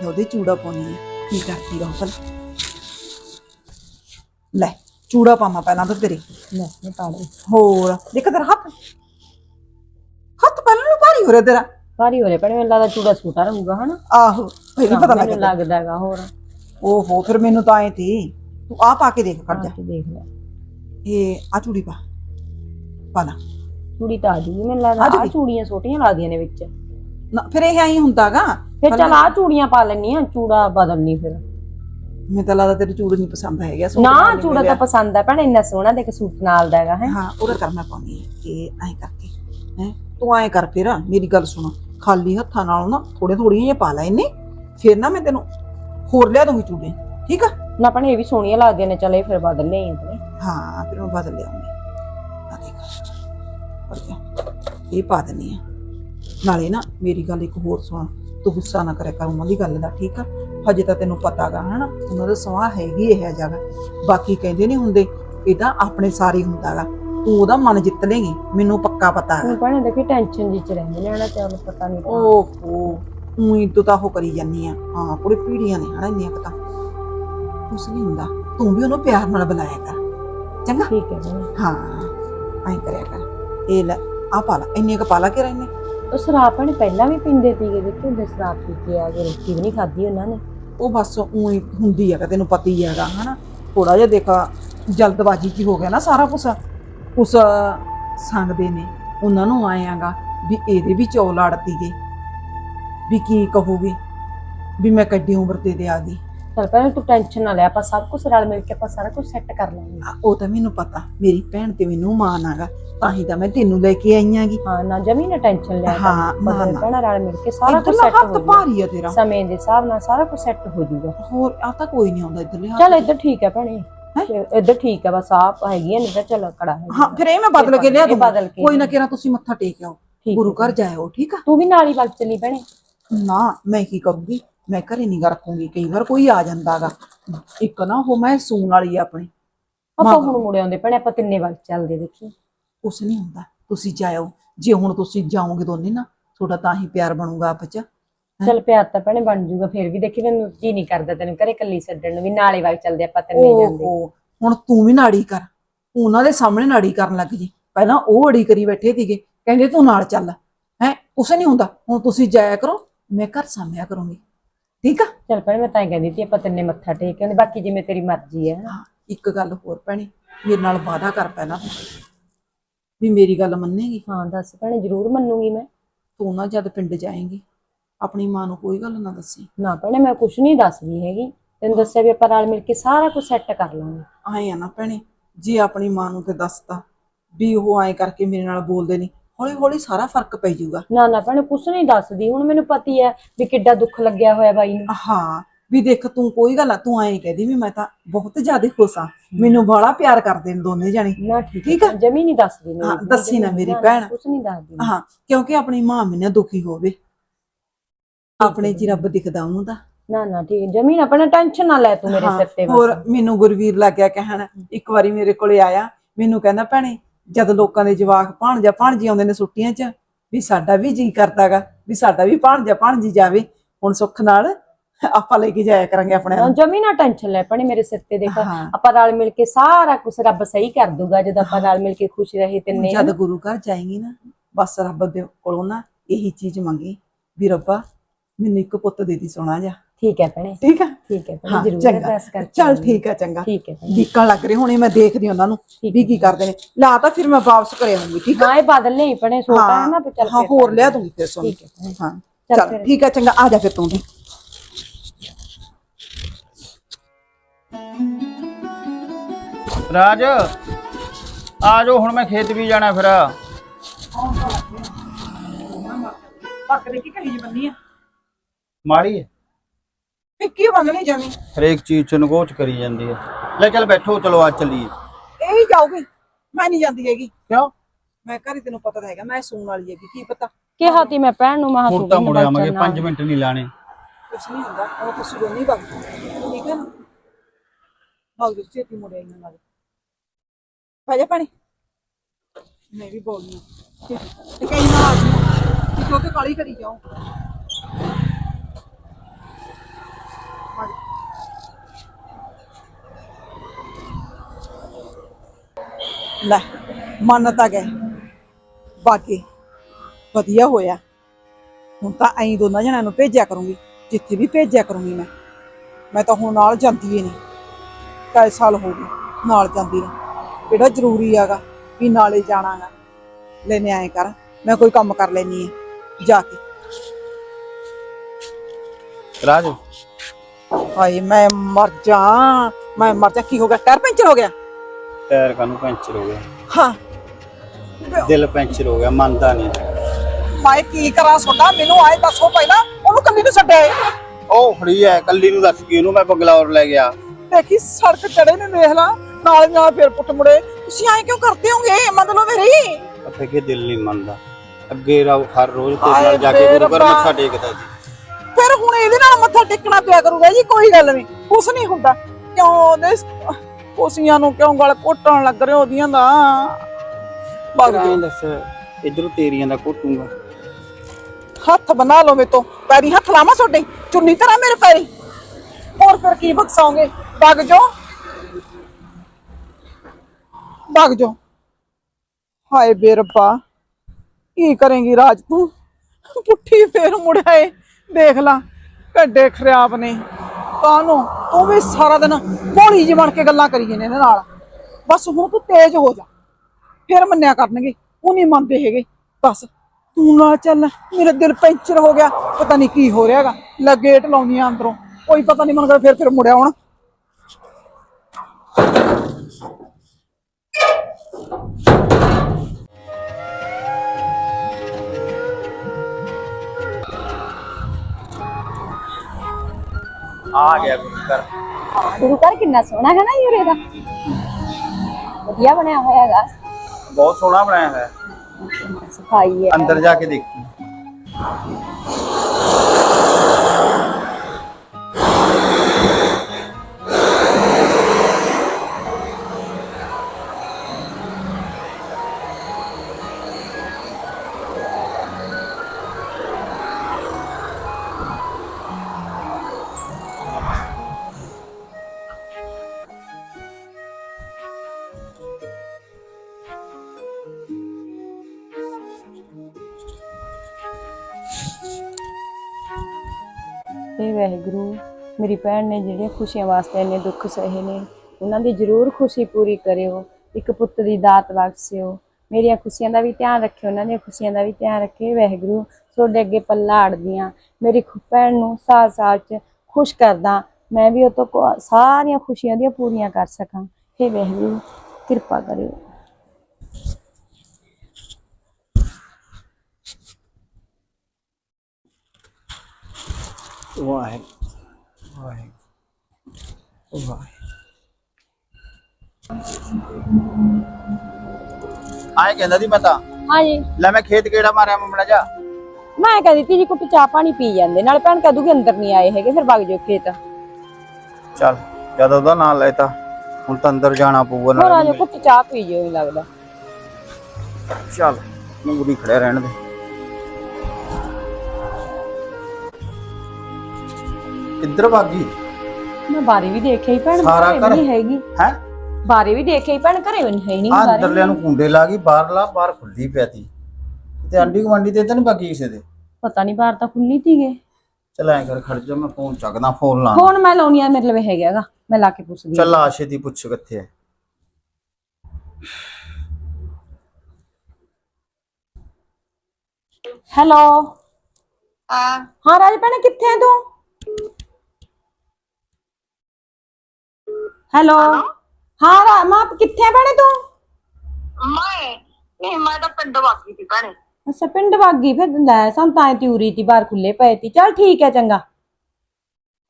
ਮੈਂ ਉਹਦੇ ਚੂੜਾ ਪਾਉਣੀ ਹੈ ਕੀ ਕਰਦੀ ਰਹੋ ਭਲਾ? ਲੈ ਚੂੜਾ ਪਾਵਾਂ ਪਹਿਲਾਂ ਤਾਂ ਤੇਰੇ। ਲੈ ਮੈਂ ਪਾ ਲਈ। ਹੋਰ ਦੇਖ ਤੇਰਾ ਹੱਥ। ਹੱਥ ਪਹਿਲਾਂ ਨੂੰ ਭਾਰੀ ਹੋ ਰਿਹਾ ਤੇਰਾ। ਭਾਰੀ ਹੋ ਰਿਹਾ ਪਰ ਮੈਨੂੰ ਲੱਗਦਾ ਚੂੜਾ ਛੋਟਾ ਰਹੂਗਾ ਹਨਾ? ਆਹੋ ਪਹਿਲਾਂ ਪਤਾ ਮੈਨੂੰ ਲੱਗਦਾ ਲੱਗਦਾ ਹੈਗਾ ਹੋਰ? ਓਹੋ ਫਿਰ ਮੈਨੂੰ ਤਾਂ ਐ ਤੀ ਤੂੰ ਆ ਪਾ ਕੇ ਦੇਖ ਕਰ ਜਾ। ਕੇ ਦੇਖ ਲੈ। ਇਹ ਆ ਚੂੜੀ ਪਾ। ਪਾ ਲਾ। ਚੂੜੀ ਤਾਂ ਆ ਜੂਗੀ ਮੈਨੂੰ ਲੱਗਦਾ ਆ ਜੂਗੀ। ਚੂੜੀਆਂ ਛੋਟੀਆਂ ਲੱਗਦੀਆਂ ਨੇ ਵਿੱਚ। ਨਾ ਫਿਰ ਇਹ ਐਂ ਹੁੰਦਾਗਾ। ਫਿਰ ਚੱਲ ਆ ਚੂੜੀਆਂ ਪਾ ਲੈਣੀ ਆ ਚੂੜਾ ਬਦਲਣੀ ਫਿਰ। ਮੈਨੂੰ ਤਾਂ ਲੱਗਦਾ ਤੇਰੇ ਚੂੜੇ ਨਹੀਂ ਪਸੰਦ ਹੈਗੇ ਸੂਟ ਨਾ ਨਾਲ ਨੀ ਚੂੜਾ ਤਾਂ ਮਿਲਿਆ। ਪਸੰਦ ਆ ਭੈਣੇ ਇੰਨਾ ਸੋਹਣਾ ਦੇਖ ਸੂਟ ਨਾਲ ਦਾ ਹੈਗਾ ਹੈ। ਹਾਂ ਉਹਦਾ ਕਰ ਮੈਂ ਪਾਉਣੀ ਹੈ ਕਿ ਐਂ ਕਰਕੇ ਹੈ। ਤੂੰ ਐਂ ਕਰ ਫਿਰ ਮੇਰੀ ਗੱਲ ਸੁਣ। ਖਾਲੀ ਹੱਥਾਂ ਨਾਲ ਨਾ ਥੋੜੇ ਥੋੜੀਆਂ ਜਿਹੀਆਂ ਪਾ ਲੈ ਇਹਨੇ ਫਿਰ ਨਾ ਮੈਂ ਤੈਨੂੰ ਹੋਰ ਲਿਆ ਦੂੰਗੀ ਚੂੜੇ ਠੀਕ ਆ? ਨਾ ਭੈਣੇ ਇਹ ਵੀ ਸੋਹਣੀਆਂ ਲੱਗਦੀਆਂ ਨੇ ਚਲੇ ਫਿਰ ਬਦਲ ਲਈ ਆਪਣੇ ਹਾਂ ਫਿਰ ਮੈਂ ਬਦਲ ਲਿਆਉਂਗੀ। ਆ ਦੇਖ ਇਹ ਪਾ ਦਿੰਨੀ ਆ। ਨਾਲੇ ਨਾ ਮੇਰੀ ਗੱਲ ਇੱਕ ਹੋਰ ਸੁਣ ਤੂੰ ਗੁੱਸਾ ਨਾ ਕਰਿਆ ਕਰ ਉਹਨਾਂ ਦੀ ਗੱਲ ਦਾ ਠੀਕ ਆ? ਹਜੇ ਤਾਂ ਤੈਨੂੰ ਪਤਾਗਾ ਹਨਾ? ਉਹਨਾਂ ਦਾ ਸਵਾਹ ਹੈਗੀ ਇਹ ਜਗ੍ਹਾ ਬਾਕੀ ਕਹਿੰਦੇ ਨਹੀਂ ਹੁੰਦੇ ਇਹ ਤਾਂ ਆਪਣੇ ਸਾਰੇ ਹੁੰਦਾਗਾ ਤੂੰ ਉਹਦਾ ਮਨ ਜਿੱਤ ਲੇਗੀ ਮੈਨੂੰ ਪੱਕਾ ਪਤਾ ਹੈ। ਹੁਣ ਭੈਣੇ ਦੇਖੀ ਟੈਨਸ਼ਨ ਜੀ ਚ ਰਹਿੰਦੇ ਨੇ ਹਨਾ ਚੱਲ ਪਤਾ ਨਹੀਂ ਓਹੋ ਉਹੀ ਤੂੰ ਤਾਂ ਉਹ ਕਰੀ ਜਾਨੀ ਆ। ਹਾਂ ਕੁੜੇ ਪੀੜੀਆਂ ਨੇ ਹਨਾ ਇੰਨੀਆਂ ਕੁ ਤਾਂ। ਕੁਛ ਨਹੀਂ ਹੁੰਦਾ। ਤੂੰ ਵੀ ਉਹਨੂੰ ਪਿਆਰ ਨਾਲ ਬੁਲਾਇਆ ਕਰ। ਚੰਗਾ? ਠੀਕ ਹੈ ਭੈਣੇ। ਹਾਂ ਐਂ ਕਰਿਆ ਕਰ। ਇਹ ਲੈ ਆ ਪਾ ਲਾ ਇੰਨੇ ਕ ਪਾ ਲਾ ਕੇ ਰਹਿਨੇ ਉਹ ਸ਼ਰਾਬ ਭੈਣੇ ਪਹਿਲਾਂ ਵੀ ਪੀਂਦੇ ਸੀਗੇ ਦੇਖੀ ਹੁੰਦੇ ਸ਼ਰਾਬ ਪੀ ਕੇ ਆ ਕੇ ਰੋਟੀ ਵੀ ਨਹੀਂ ਖਾਧੀ ਉਹਨਾਂ ਨੇ। ਉਹ ਬਸ ਉਹੀ ਹੁੰਦੀ ਹੈਗਾ ਤੈਨੂੰ ਪਤਾ ਹੀ ਹੈਗਾ ਹਨਾ। ਥੋੜਾ ਜਿਹਾ ਦੇਖਾ ਜਲਦਬਾਜ਼ੀ ਚ ਹੀ ਹੋ ਗਿਆ ਨਾ ਸਾਰਾ ਕੁਛ। ਉਸ ਸੰਗਦੇ ਨੇ। ਉਹਨਾਂ ਨੂੰ ਆਏਗਾ ਵੀ ਇਹਦੇ ਵੀ ਚੌ ਲੜਦੀ ਗਈ ਵੀ ਕੀ ਕਹੂਗੀ? ਵੀ ਮੈਂ ਕੱਡੀ ਉਮਰ ਤੇ ਦੇ ਆ ਗਈ। ਚੱਲ ਭੈਣੇ ਤੂੰ ਟੈਨਸ਼ਨ ਨਾ ਲੈ ਆਪਾਂ ਸਭ ਕੁਝ ਰਲ ਮਿਲ ਕੇ ਆਪਾਂ ਸਾਰਾ ਕੁਝ ਸੈੱਟ ਕਰ ਲਾਂਗੇ ਆ, ਉਹ ਤਾਂ ਮੈਨੂੰ ਪਤਾ। ਮੇਰੀ ਭੈਣ ਤੇ ਮੈਨੂੰ ਮਾਣ ਆਗਾ ਤਾਂ ਹੀ ਤਾਂ ਮੈਂ ਤੈਨੂੰ ਲੈ ਕੇ ਆਈ ਆਂਗੀ। ਹਾਂ ਨਾ ਜਮੀ ਨਾ ਟੈਨਸ਼ਨ ਲੈ। ਹਾਂ, ਨਾ, ਨਾ। ਭੈਣਾ ਰਲ ਮਿਲ ਕੇ ਸਾਰਾ ਕੁਝ ਇੱਧਰਲਾ ਸੈੱਟ ਹੱਥ ਹੋ ਜਾਊਗਾ। ਭਾਰੀ ਆ ਤੇਰਾ। ਸਮੇਂ ਦੇ ਹਿਸਾਬ ਨਾਲ ਸਾਰਾ ਕੁਝ ਸੈੱਟ ਹੋ ਜਾਊਗਾ। ਹੋਰ ਆ ਤਾਂ ਕੋਈ ਨਹੀਂ ਆਉਂਦਾ ਇੱਧਰਲੇ ਹੱਥ। ਚੱਲ ਇੱਧਰ ਠੀਕ ਹੈ ਭੈਣੇ। ਇੱਧਰ ਠੀਕ ਹੈ ਬਸ ਆਪ ਹੈਗੀ ਨਹੀਂ ਤਾਂ ਚੱਲ ਕੜਾ ਹੈ ਹਾਂ ਫਿਰ ਇਹ ਮੈਂ ਬਦਲ ਕੇ ਲਿਆ ਬਦਲ ਕੇ ਕੋਈ ਨਾ ਕਿਰਾ ਤੁਸੀਂ ਮੱਥਾ ਟੇਕ ਆਓ। ਗੁਰੂ। ਘਰ ਜਾਇਓ ਠੀਕ ਆ? ਤੂੰ ਵੀ ਨਾਲ ਹੀ ਵਗ ਚਲੀ ਭੈਣੇ। ਨਾ ਮੈਂ ਕੀ ਕਰੂੰਗੀ? ਮੈਂ ਘਰੇ ਨਹੀਂ ਰੱਖੂੰਗੀ ਕਈ ਵਾਰ ਕੋਈ ਆ ਜਾਂਦਾਗਾ ਇੱਕ ਨਾ ਉਹ ਮੈਂ ਸੂਣ ਵਾਲੀ ਆ ਆਪਣੀ। ਆਪਾਂ ਹੁਣ ਮੁੜੇ ਆਉਂਦੇ ਭੈਣੇ ਆਪਾਂ ਤਿੰਨੇ ਵਗ ਚੱਲਦੇ ਦੇਖੀ। ਕੁਛ ਨਹੀਂ ਹੁੰਦਾ। ਤੁਸੀਂ ਜਾਇਓ। ਜੇ ਹੁਣ ਤੁਸੀਂ ਜਾਓਗੇ ਦੋਨੇ ਨਾ ਤੁਹਾਡਾ ਤਾਂ ਹੀ ਪਿਆਰ ਬਣੂਗਾ ਆਪਸ ਚ। ਚੱਲ ਪਿਆਰ ਤਾਂ ਭੈਣੇ ਬਣ ਜਾਊਗਾ ਫਿਰ ਵੀ ਦੇਖੀ ਮੈਨੂੰ ਜੀ ਨਹੀਂ ਕਰਦਾ ਤੈਨੂੰ ਘਰੇ ਕੱਲੀ ਛੱਡਣ ਨੂੰ ਵੀ ਨਾਲੇ ਵਗ ਚੱਲਦੇ ਆਪਾਂ ਤਿੰਨੇ ਜਾਂਦੇ। ਓਹੋ ਹੁਣ ਤੂੰ ਵੀ ਨਾੜੀ ਕਰ ਉਹਨਾਂ ਦੇ ਸਾਹਮਣੇ ਨਾੜੀ ਕਰਨ ਲੱਗ ਜੀ। ਪਹਿਲਾਂ ਉਹ ਅੜੀ ਕਰੀ ਬੈਠੇ ਸੀਗੇ ਕਹਿੰਦੇ ਤੂੰ ਨਾਲ ਚੱਲ। ਹੈ ਕੁਛ ਨਹੀਂ ਹੁੰਦਾ ਹੁਣ ਤੁਸੀਂ ਜਾਇਆ ਕਰੋ ਮੈਂ ਘਰ ਸਾਂਭਿਆ ਕਰੂੰਗੀ। ਠੀਕ ਆ? ਚੱਲ ਭੈਣੇ ਮੈਂ ਤਾਂ ਹੀ ਕਹਿੰਦੀ ਸੀ ਆਪਾਂ ਤਿੰਨੇ ਮੱਥਾ ਟੇਕ ਆਉਂਦੇ ਬਾਕੀ ਜਿਵੇਂ ਤੇਰੀ ਮਰਜ਼ੀ ਹੈ ਹਾਂ ਇੱਕ ਗੱਲ ਹੋਰ ਭੈਣੇ ਮੇਰੇ ਨਾਲ ਵਾਅਦਾ ਕਰ ਪਹਿਲਾਂ ਤੂੰ ਵੀ ਮੇਰੀ ਗੱਲ ਮੰਨੇਗੀ। ਹਾਂ ਦੱਸ ਭੈਣੇ ਜ਼ਰੂਰ ਮੰਨੂਗੀ ਮੈਂ। ਤੂੰ ਨਾ ਜਦ ਪਿੰਡ ਜਾਏਂਗੀ ਆਪਣੀ ਮਾਂ ਨੂੰ ਕੋਈ ਗੱਲ ਨਾ ਦੱਸੀ। ਨਾ ਭੈਣੇ ਮੈਂ ਕੁਝ ਨਹੀਂ ਦੱਸਦੀ ਹੈਗੀ। ਤੈਨੂੰ ਦੱਸਿਆ ਵੀ ਆਪਾਂ ਰਲ ਮਿਲ ਕੇ ਸਾਰਾ ਕੁਝ ਸੈੱਟ ਕਰ ਲਾਂਗੇ। ਆਏ ਆ ਨਾ ਭੈਣੇ ਜੇ ਆਪਣੀ ਮਾਂ ਨੂੰ ਤੇ ਦੱਸਤਾ ਵੀ ਉਹ ਐਂ ਕਰਕੇ ਮੇਰੇ ਨਾਲ ਬੋਲਦੇ ਨਹੀਂ ਹੌਲੀ ਹੌਲੀ ਸਾਰਾ ਫ਼ਰਕ ਪੈ ਜਾਊਗਾ। ਨਾ ਨਾ ਭੈਣੇ ਕੁਝ ਨਹੀਂ ਦੱਸਦੀ। ਹੁਣ ਮੈਨੂੰ ਪਤੀ ਹੈ ਵੀ ਕਿੱਡਾ ਦੁੱਖ ਲੱਗਿਆ ਹੋਇਆ ਬਾਈ ਨੂੰ। ਹਾਂ ਵੀ ਦੇਖ ਤੂੰ ਕੋਈ ਗੱਲ ਆ ਤੂੰ ਐਂ ਕਹਦੀ ਵੀ ਮੈਂ ਤਾਂ ਬਹੁਤ ਜ਼ਿਆਦਾ ਖੁਸ਼ ਆ। ਮੈਨੂੰ ਬੜਾ ਪਿਆਰ ਕਰਦੇ ਨੇ ਦੋਨੇ ਜਾਣੇ। ਨਾ ਠੀਕ ਆ? ਜਮੀ ਨਹੀਂ ਦੱਸਦੀ ਹਾਂ, ਦੱਸੀ ਨਾ ਮੇਰੀ ਭੈਣ। ਕੁਝ ਨਹੀਂ ਦੱਸਦੀ। ਹਾਂ ਕਿਉਂਕਿ ਆਪਣੀ ਮਾਂ ਵੀ ਨਾ ਦੁਖੀ ਹੋਵੇ। ਆਪਣੇ ਹੀ ਰੱਬ ਦਿਖਦਾ ਉਹਨੂੰ ਤਾਂ ਨਾ ਨਾ ਠੀਕ ਜਮੀ ਨਾ ਭੈਣੇ ਟੈਨਸ਼ਨ ਨਾ ਲੈ ਤੂੰ ਮੇਰੇ ਹਾਂ, ਸਿਰ ਤੇ ਹੋਰ ਮੈਨੂੰ ਗੁਰਵੀਰ ਲੱਗ ਗਿਆ ਕਹਿਣ ਇੱਕ ਵਾਰੀ ਮੇਰੇ ਕੋਲੇ ਆਇਆ ਮੈਨੂੰ ਕਹਿੰਦਾ ਭੈਣੇ ਜਦ ਲੋਕਾਂ ਦੇ ਜਵਾਕ ਭਾਣਜਾ ਭਾਣਜੀ ਆਉਂਦੇ ਨੇ ਛੁੱਟੀਆਂ 'ਚ ਵੀ ਸਾਡਾ ਵੀ ਜੀ ਕਰਦਾਗਾ ਵੀ ਸਾਡਾ ਵੀ ਭਾਣਜਾ ਭਾਣਜੀ ਜਾਵੇ ਹੁਣ ਸੁੱਖ ਨਾਲ ਆਪਾਂ ਲੈ ਕੇ ਜਾਇਆ ਕਰਾਂਗੇ ਆਪਣੇ ਹਾਂ, ਜਮੀ ਨਾ। ਟੈਨਸ਼ਨ ਲੈ ਭੈਣੇ ਮੇਰੇ ਸਿਰ ਤੇ ਦੇਖ। ਹਾਂ। ਆਪਾਂ ਰਲ ਮਿਲ ਕੇ ਸਾਰਾ ਕੁਝ ਰੱਬ ਸਹੀ ਕਰ ਦੂਗਾ ਜਦੋਂ ਆਪਾਂ ਰਲ ਮਿਲ ਕੇ ਖੁਸ਼ ਰਹੇ ਤਿੰਨੇ ਜਦ ਗੁਰੂ ਘਰ ਜਾਏਂਗੀ ਨਾ ਬਸ ਰੱਬ ਦੇ ਕੋਲੋਂ ਨਾ ਇਹੀ ਚੀਜ਼ ਮੰਗੀ ਵੀ ਰੱਬਾ ਮੈਨੂੰ ਇੱਕ ਪੁੱਤ ਦੇ ਦੀ ਸੋਹਣਾ ਜਾ ਠੀਕ ਹੈ ਭੈਣੇ ਠੀਕ ਆ ਠੀਕ ਹੈ ਹਾਂ ਭੈਣੇ ਜ਼ਰੂਰ ਚੰਗਾ ਅਰਦਾਸ ਕਰਕੇ ਚੱਲ। ਠੀਕ ਆ ਚੰਗਾ ਠੀਕ ਹੈ ਭੈਣੇ। ਡੀਕਣ ਲੱਗ ਰਹੇ ਹੁਣੇ ਮੈਂ ਦੇਖਦੀ ਉਹਨਾਂ ਨੂੰ ਵੀ ਕੀ ਕਰਦੇ ਨੇ ਲਾ ਤਾਂ ਫਿਰ ਮੈਂ ਵਾਪਸ ਕਰ ਆਉਂਗੀ ਠੀਕ ਆ ਹਾਂ ਇਹ ਬਦਲ ਨਹੀਂ ਭੈਣੇ ਛੋਟਾ ਹੈ ਨਾ ਤੇ ਚੱਲ ਹਾਂ ਹੋਰ ਲਿਆ ਦੂੰਗੀ ਫਿਰ ਸੋਨੂੰ ਠੀਕ ਹੈ। ਹਾਂ ਚੱਲ। ਠੀਕ ਆ ਚੰਗਾ ਆ ਜਾ ਫਿਰ ਤੂੰ ਵੀ ਰਾਜ ਆ ਜਾਓ ਹੁਣ ਮੈਂ ਖੇਤ ਵੀ ਜਾਣਾ ਫਿਰ ਪੱਕ ਦੇ ਕੀ ਕਹੀ ਜੀ ਬੰਨੀ ਆ ਮਾੜੀ ਹੈ। ਫਿੱਕੀ ਬੰਨਣੀ ਜਾਵੀਂ ਹਰੇਕ ਚੀਜ਼ ਚ ਨਗੋਚ ਕਰੀ ਜਾਂਦੀ ਹੈ। ਲੈ ਚੱਲ ਬੈਠੋ ਚਲੋ ਆ ਚੱਲੀਏ। ਇਹ ਹੀ ਜਾਊਗੀ। ਮੈਂ ਨਹੀਂ ਜਾਂਦੀ ਹੈਗੀ। ਕਿਉਂ? ਮੈਂ ਘਰੇ ਤੈਨੂੰ ਪਤਾ ਤਾਂ ਹੈਗਾ ਮੈਂ ਸੂਣ ਵਾਲੀ ਹੈਗੀ ਕੀ ਪਤਾ? ਕਿਹਾ ਤੀ ਮੈਂ ਭੈਣ ਨੂੰ ਮਹਾ ਹੁਣ ਤਾਂ ਮੁੜ ਆਵਾਂਗੇ 5 ਮਿੰਟ ਨਹੀਂ ਲਾਣੇ। ਕੁਛ ਨਹੀਂ ਹੁੰਦਾ ਉਹ ਤੁਸੀਂ ਦੋਨੇ ਜਾਓ। ਠੀਕ ਹੈ ਨਾ? ਭਾਗ ਜੀ ਛੇਤੀ ਮੁੜੇ ਇਹਨਾਂ ਨਾਲ। ਪੈ ਜਾ ਪਾਣੀ। ਮੈਂ ਵੀ ਬੋਲਣੀ ਤੇ ਕਈ ਨਾ ਆ ਜੀ ਕਿ ਕਿਉਂਕਿ ਕਾਲੀ ਕਰੀ ਜਾਓ ਆ ਜਾ। ਲੈ, ਮੰਨ ਤਾਂ ਗਏ। ਬਾਕੀ ਵਧੀਆ ਹੋਇਆ। ਹੁਣ ਤਾਂ ਐਂ ਦੋਨਾਂ ਜਣਿਆਂ ਨੂੰ ਭੇਜਿਆ ਕਰੂੰਗੀ। ਜਿੱਥੇ ਵੀ ਭੇਜਿਆ ਕਰੂੰਗੀ ਮੈਂ। ਮੈਂ ਤਾਂ ਹੁਣ ਨਾਲ ਜਾਂਦੀ ਹੀ ਨਹੀਂ। ਕਈ ਸਾਲ ਹੋ ਗਏ, ਨਾਲ ਜਾਂਦੀ ਨੂੰ ਕਿਹੜਾ ਜ਼ਰੂਰੀ ਹੈਗਾ ਵੀ ਨਾਲੇ ਜਾਣਾਗਾ ਲੈਨੇ ਆਏ ਕਰ, ਮੈਂ ਕੋਈ ਕੰਮ ਕਰ ਲੈਣੀ ਹੈ ਜਾ ਕੇ। ਰਾਜ। ਹਾਏ ਮੈਂ ਮਰ ਜਾ ਮੈਂ ਮਰ ਜਾ ਕੀ ਹੋ ਗਿਆ? ਟਾਇਰ ਪੈਂਚਰ ਹੋ ਗਿਆ? ਟਾਇਰ ਕਾਨੂੰ ਪੈਂਚਰ ਹੋ ਗਿਆ? ਹਾਂ। ਦਿਲ ਪੈਂਚਰ ਹੋ ਗਿਆ ਮੰਨਦਾ ਨਹੀਂ। ਮੈਂ ਕੀ ਕਰਾਂ ਤੁਹਾਡਾ ਮੈਨੂੰ ਆਏ ਦੱਸੋ ਪਹਿਲਾਂ ਉਹਨੂੰ ਕੱਲੀ ਨੂੰ ਛੱਡਿਆ ਏ। ਉਹ ਖੜੀ ਹੈ ਕੱਲੀ ਨੂੰ ਦੱਸ ਕੇ ਉਹਨੂੰ ਮੈਂ ਬੰਗਲੌਰ ਲੈ ਗਿਆ। ਦੇਖੀ ਸੜਕ ਚੜੇ ਨੇ ਵੇਖ ਲਾ। ਨਾਲ ਦੀ ਨਾਲ ਫੇਰ ਪੁੱਟ ਮੁੜੇ। ਤੁਸੀਂ ਐਂ ਕਿਉਂ ਕਰਦੇ ਹੋਗੇ? ਮਤਲਬ ਮੇਰੀ। ਪਤਾ ਕਿ ਦਿਲ ਨਹੀਂ ਮੰਨਦਾ। ਅੱਗੇ ਰੋ ਹਰ ਰੋਜ਼ ਹਾਏ ਨਾਲ ਜਾ ਕੇ ਗੁਰੂ ਘਰ ਰੱਬਾ। ਮੱਥਾ ਟੇਕਦਾ ਸੀ। ਫਿਰ ਹੁਣ ਇਹਦੇ ਨਾਲ ਮੱਥਾ ਟੇਕਣਾ ਪਿਆ ਕਰੂਗਾ ਜੀ ਕੋਈ ਗੱਲ ਨਹੀਂ। ਕੁਛ ਨਹੀਂ ਹੁੰਦਾ। ਕਿਉਂ ਉਹਦੇ ਕੋਸੀਆਂ ਨੂੰ ਕਿਉਂ ਗਲ ਘੋਟਣ ਲੱਗ ਰਹੇ ਉਹਦੀਆਂ ਦਾ ਭਗ ਐਂ। ਦੱਸ ਇਧਰੋਂ ਤੇਰੀਆਂ ਦਾ ਘੋਟੂਗਾ। ਹੱਥ ਬਣਾ ਲਓ ਮੇ ਤੋਂ। ਪੈਰੀ ਹੱਥ ਲਾਵਾਂ ਤੁਹਾਡੇ? ਚੁੰਨੀ ਤਰ੍ਹਾਂ ਮੇਰੇ ਪੈਰੀ? ਹੋਰ ਫਿਰ ਕੀ ਬਖਸਾਓਗੇ? ਭਗ ਜਾਓ। ਭਗ ਜਾਓ। ਹਾਏ ਬੇ ਰੱਬਾ ਕੀ ਕਰੇਂਗੀ ਰਾਜ ਤੂੰ? ਪੁੱਠੀ ਫੇਰ ਮੁੜਿਆ ਏ ਦੇਖ ਲਾ ਕੱਡੇ ਖਰਾਬ ਨੇ। ਕਾਨੂੰ ਤੂੰ ਵੀ ਸਾਰਾ ਦਿਨ ਭੋਲੀ ਜਿਹੀ ਬਣ ਕੇ ਗੱਲਾਂ ਕਰੀ ਜਾਂਦੇ ਇਹਦੇ ਨਾਲ। ਬਸ ਹੁਣ ਤੂੰ ਤੇਜ਼ ਹੋ ਜਾ। ਫਿਰ ਮੰਨਿਆ ਕਰਨਗੇ, ਉਹ ਨਹੀਂ ਮੰਨਦੇ ਹੈਗੇ। ਬਸ, ਤੂੰ ਨਾ ਚੱਲ, ਮੇਰਾ ਦਿਲ ਪੈਂਚਰ ਹੋ ਗਿਆ। ਪਤਾ ਨਹੀਂ ਕੀ ਹੋ ਰਿਹਾਗਾ ਲੈ ਗੇਟ ਲਾਉਂਦੀਆਂ ਅੰਦਰੋਂ। ਕੋਈ ਪਤਾ ਨਹੀਂ ਮਨ ਕਰ ਫਿਰ ਫਿਰ ਮੁੜਿਆ ਹੁਣ ਆ ਗਿਆ ਗੁਰੂ ਘਰ ਗੁਰੂ ਘਰ ਕਿੰਨਾ ਸੋਹਣਾ ਹੈ ਨਾ ਯੂਰੇ ਦਾ। ਵਧੀਆ ਬਣਿਆ ਹੋਇਆ ਹੈਗਾ। ਬਹੁਤ ਸੋਹਣਾ ਬਣਾਇਆ ਹੋਇਆ। ਹੈ। ਸਫ਼ਾਈ ਹੈ। ਅੰਦਰ ਜਾ ਕੇ ਦੇਖੀ। ਮੇਰੀ ਭੈਣ ਨੇ ਜਿਹੜੀਆਂ ਖੁਸ਼ੀਆਂ ਵਾਸਤੇ ਇੰਨੇ ਦੁੱਖ ਸਹੇ ਨੇ, ਉਹਨਾਂ ਦੀ ਜ਼ਰੂਰ ਖੁਸ਼ੀ ਪੂਰੀ ਕਰਿਓ, ਇੱਕ ਪੁੱਤ ਦੀ ਦਾਤ ਬਖਸ਼ਿਓ। ਮੇਰੀਆਂ ਖੁਸ਼ੀਆਂ ਦਾ ਵੀ ਧਿਆਨ ਰੱਖਿਓ, ਉਹਨਾਂ ਦੀਆਂ ਖੁਸ਼ੀਆਂ ਦਾ ਵੀ ਧਿਆਨ ਰੱਖਿਓ। ਵਾਹਿਗੁਰੂ, ਤੁਹਾਡੇ ਅੱਗੇ ਪੱਲਾ ਅੜਦੀਆਂ ਮੇਰੀ ਭੈਣ ਨੂੰ ਸਾਲ ਸਾਲ ਚ ਖੁਸ਼ ਕਰਦਾ। ਮੈਂ ਵੀ ਉਹ ਤੋਂ ਸਾਰੀਆਂ ਖੁਸ਼ੀਆਂ ਦੀਆਂ ਪੂਰੀਆਂ ਕਰ ਸਕਾਂ। ਹੇ ਵਾਹਿਗੁਰੂ, ਕਿਰਪਾ ਕਰਿਓ। ਵਾਹਿ ਵਾਹਿ ਵਾਹਿ ਆਏ ਕਹਿੰਦਾ ਦੀ ਮੈਂ ਤਾਂ ਹਾਂਜੀ। ਲੈ ਮੈਂ ਖੇਤ ਕਿਹੜਾ ਮਾਰਿਆ ਮੰਮਣਾ ਜਾ। ਮੈਂ ਕਹਿੰਦੀ ਤੀ ਜੀ ਕੁੱਟ ਚਾਹ ਪਾਣੀ ਪੀ ਜਾਂਦੇ ਨਾਲ ਭੈਣ ਕਹਦੂਗੀ ਅੰਦਰ ਨਹੀਂ ਆਏ ਹੈਗੇ ਫਿਰ ਵਗ ਜਾਓ ਖੇਤ। ਚੱਲ ਜਦ ਉਹਦਾ ਨਾਂ ਲੈਤਾ ਹੁਣ ਤਾਂ ਅੰਦਰ ਜਾਣਾ ਪਊਗਾ ਹੋਰ ਆ ਨਾਲੇ ਜਾਓ ਕੁੱਟ ਚਾਹ ਪੀ ਜਿਓ ਲੱਗਦਾ। ਚੱਲ ਮੁੰਗੜੀ ਖੜਿਆ ਰਹਿਣ ਦੇ। ਕਿੱਧਰ ਭਾਗੀ ਮੈਂ ਬਾਰੀ ਵੀ ਦੇਖਿਆ ਹੀ ਭੈਣ ਸਾਰਾ ਘਰੇ ਨਹੀਂ ਹੈਗੀ। ਹੈ? ਬਾਰੀ ਵੀ ਦੇਖਿਆ ਹੀ ਭੈਣ ਘਰੇ ਵੀ ਨਹੀਂ ਹੈ ਨਹੀਂ ਆ ਅੰਦਰਲਿਆਂ ਨੂੰ ਕੁੰਡੇ ਲਾ ਗਈ ਬਾਹਰਲਾ ਬਾਹਰ ਖੁੱਲੀ ਪਿਆਤੀ ਤੇ। ਆਂਡੀ ਗਵਾਂਡੀ ਤੇ ਤਾਂ ਨਹੀਂ ਬਾਕੀ ਕਿਸੇ ਦੇ? ਪਤਾ ਨਹੀਂ ਬਾਹਰ ਤਾਂ ਖੁੱਲੀ ਤੀਗੇ ਚੱਲ ਐਂ ਕਰ ਖੜ ਜਾ ਮੈਂ ਫੋਨ ਚੱਕਦਾ ਫੋਨ ਲਾ। ਫੋਨ ਮੈਂ ਲਾਉਣੀ ਆ ਮੇਰੇ ਲਵੇ ਹੈਗਾਗਾ ਮੈਂ ਲਾ ਕੇ ਪੁੱਛਦੀ ਚੱਲ ਆਸ਼ੇ ਦੀ ਪੁੱਛ ਕਿੱਥੇ ਹੈ ਹੈਲੋ। ਹਾਂ ਹਾਂ ਰਾਜ ਭੈਣੇ ਕਿੱਥੇ ਆ ਤੂੰ? ਹੈਲੋ? ਹਾਂ ਰਾ ਮਾਂ ਕਿੱਥੇ ਆ ਭੈਣੇ ਤੂੰ? ਮੈਂ ਨਹੀਂ ਮੈਂ ਤਾਂ ਪਿੰਡ ਵਾਗੀ ਸੀ ਭੈਣੇ। ਅੱਛਾ ਪਿੰਡ ਵਾਗੀ ਫਿਰ ਲੈ ਸਾਨੂੰ ਤਾਂ ਤਿਉਰੀ ਤੀ ਬਾਹਰ ਖੁੱਲੇ ਪਏ ਤੀ। ਚੱਲ ਠੀਕ ਹੈ ਚੰਗਾ।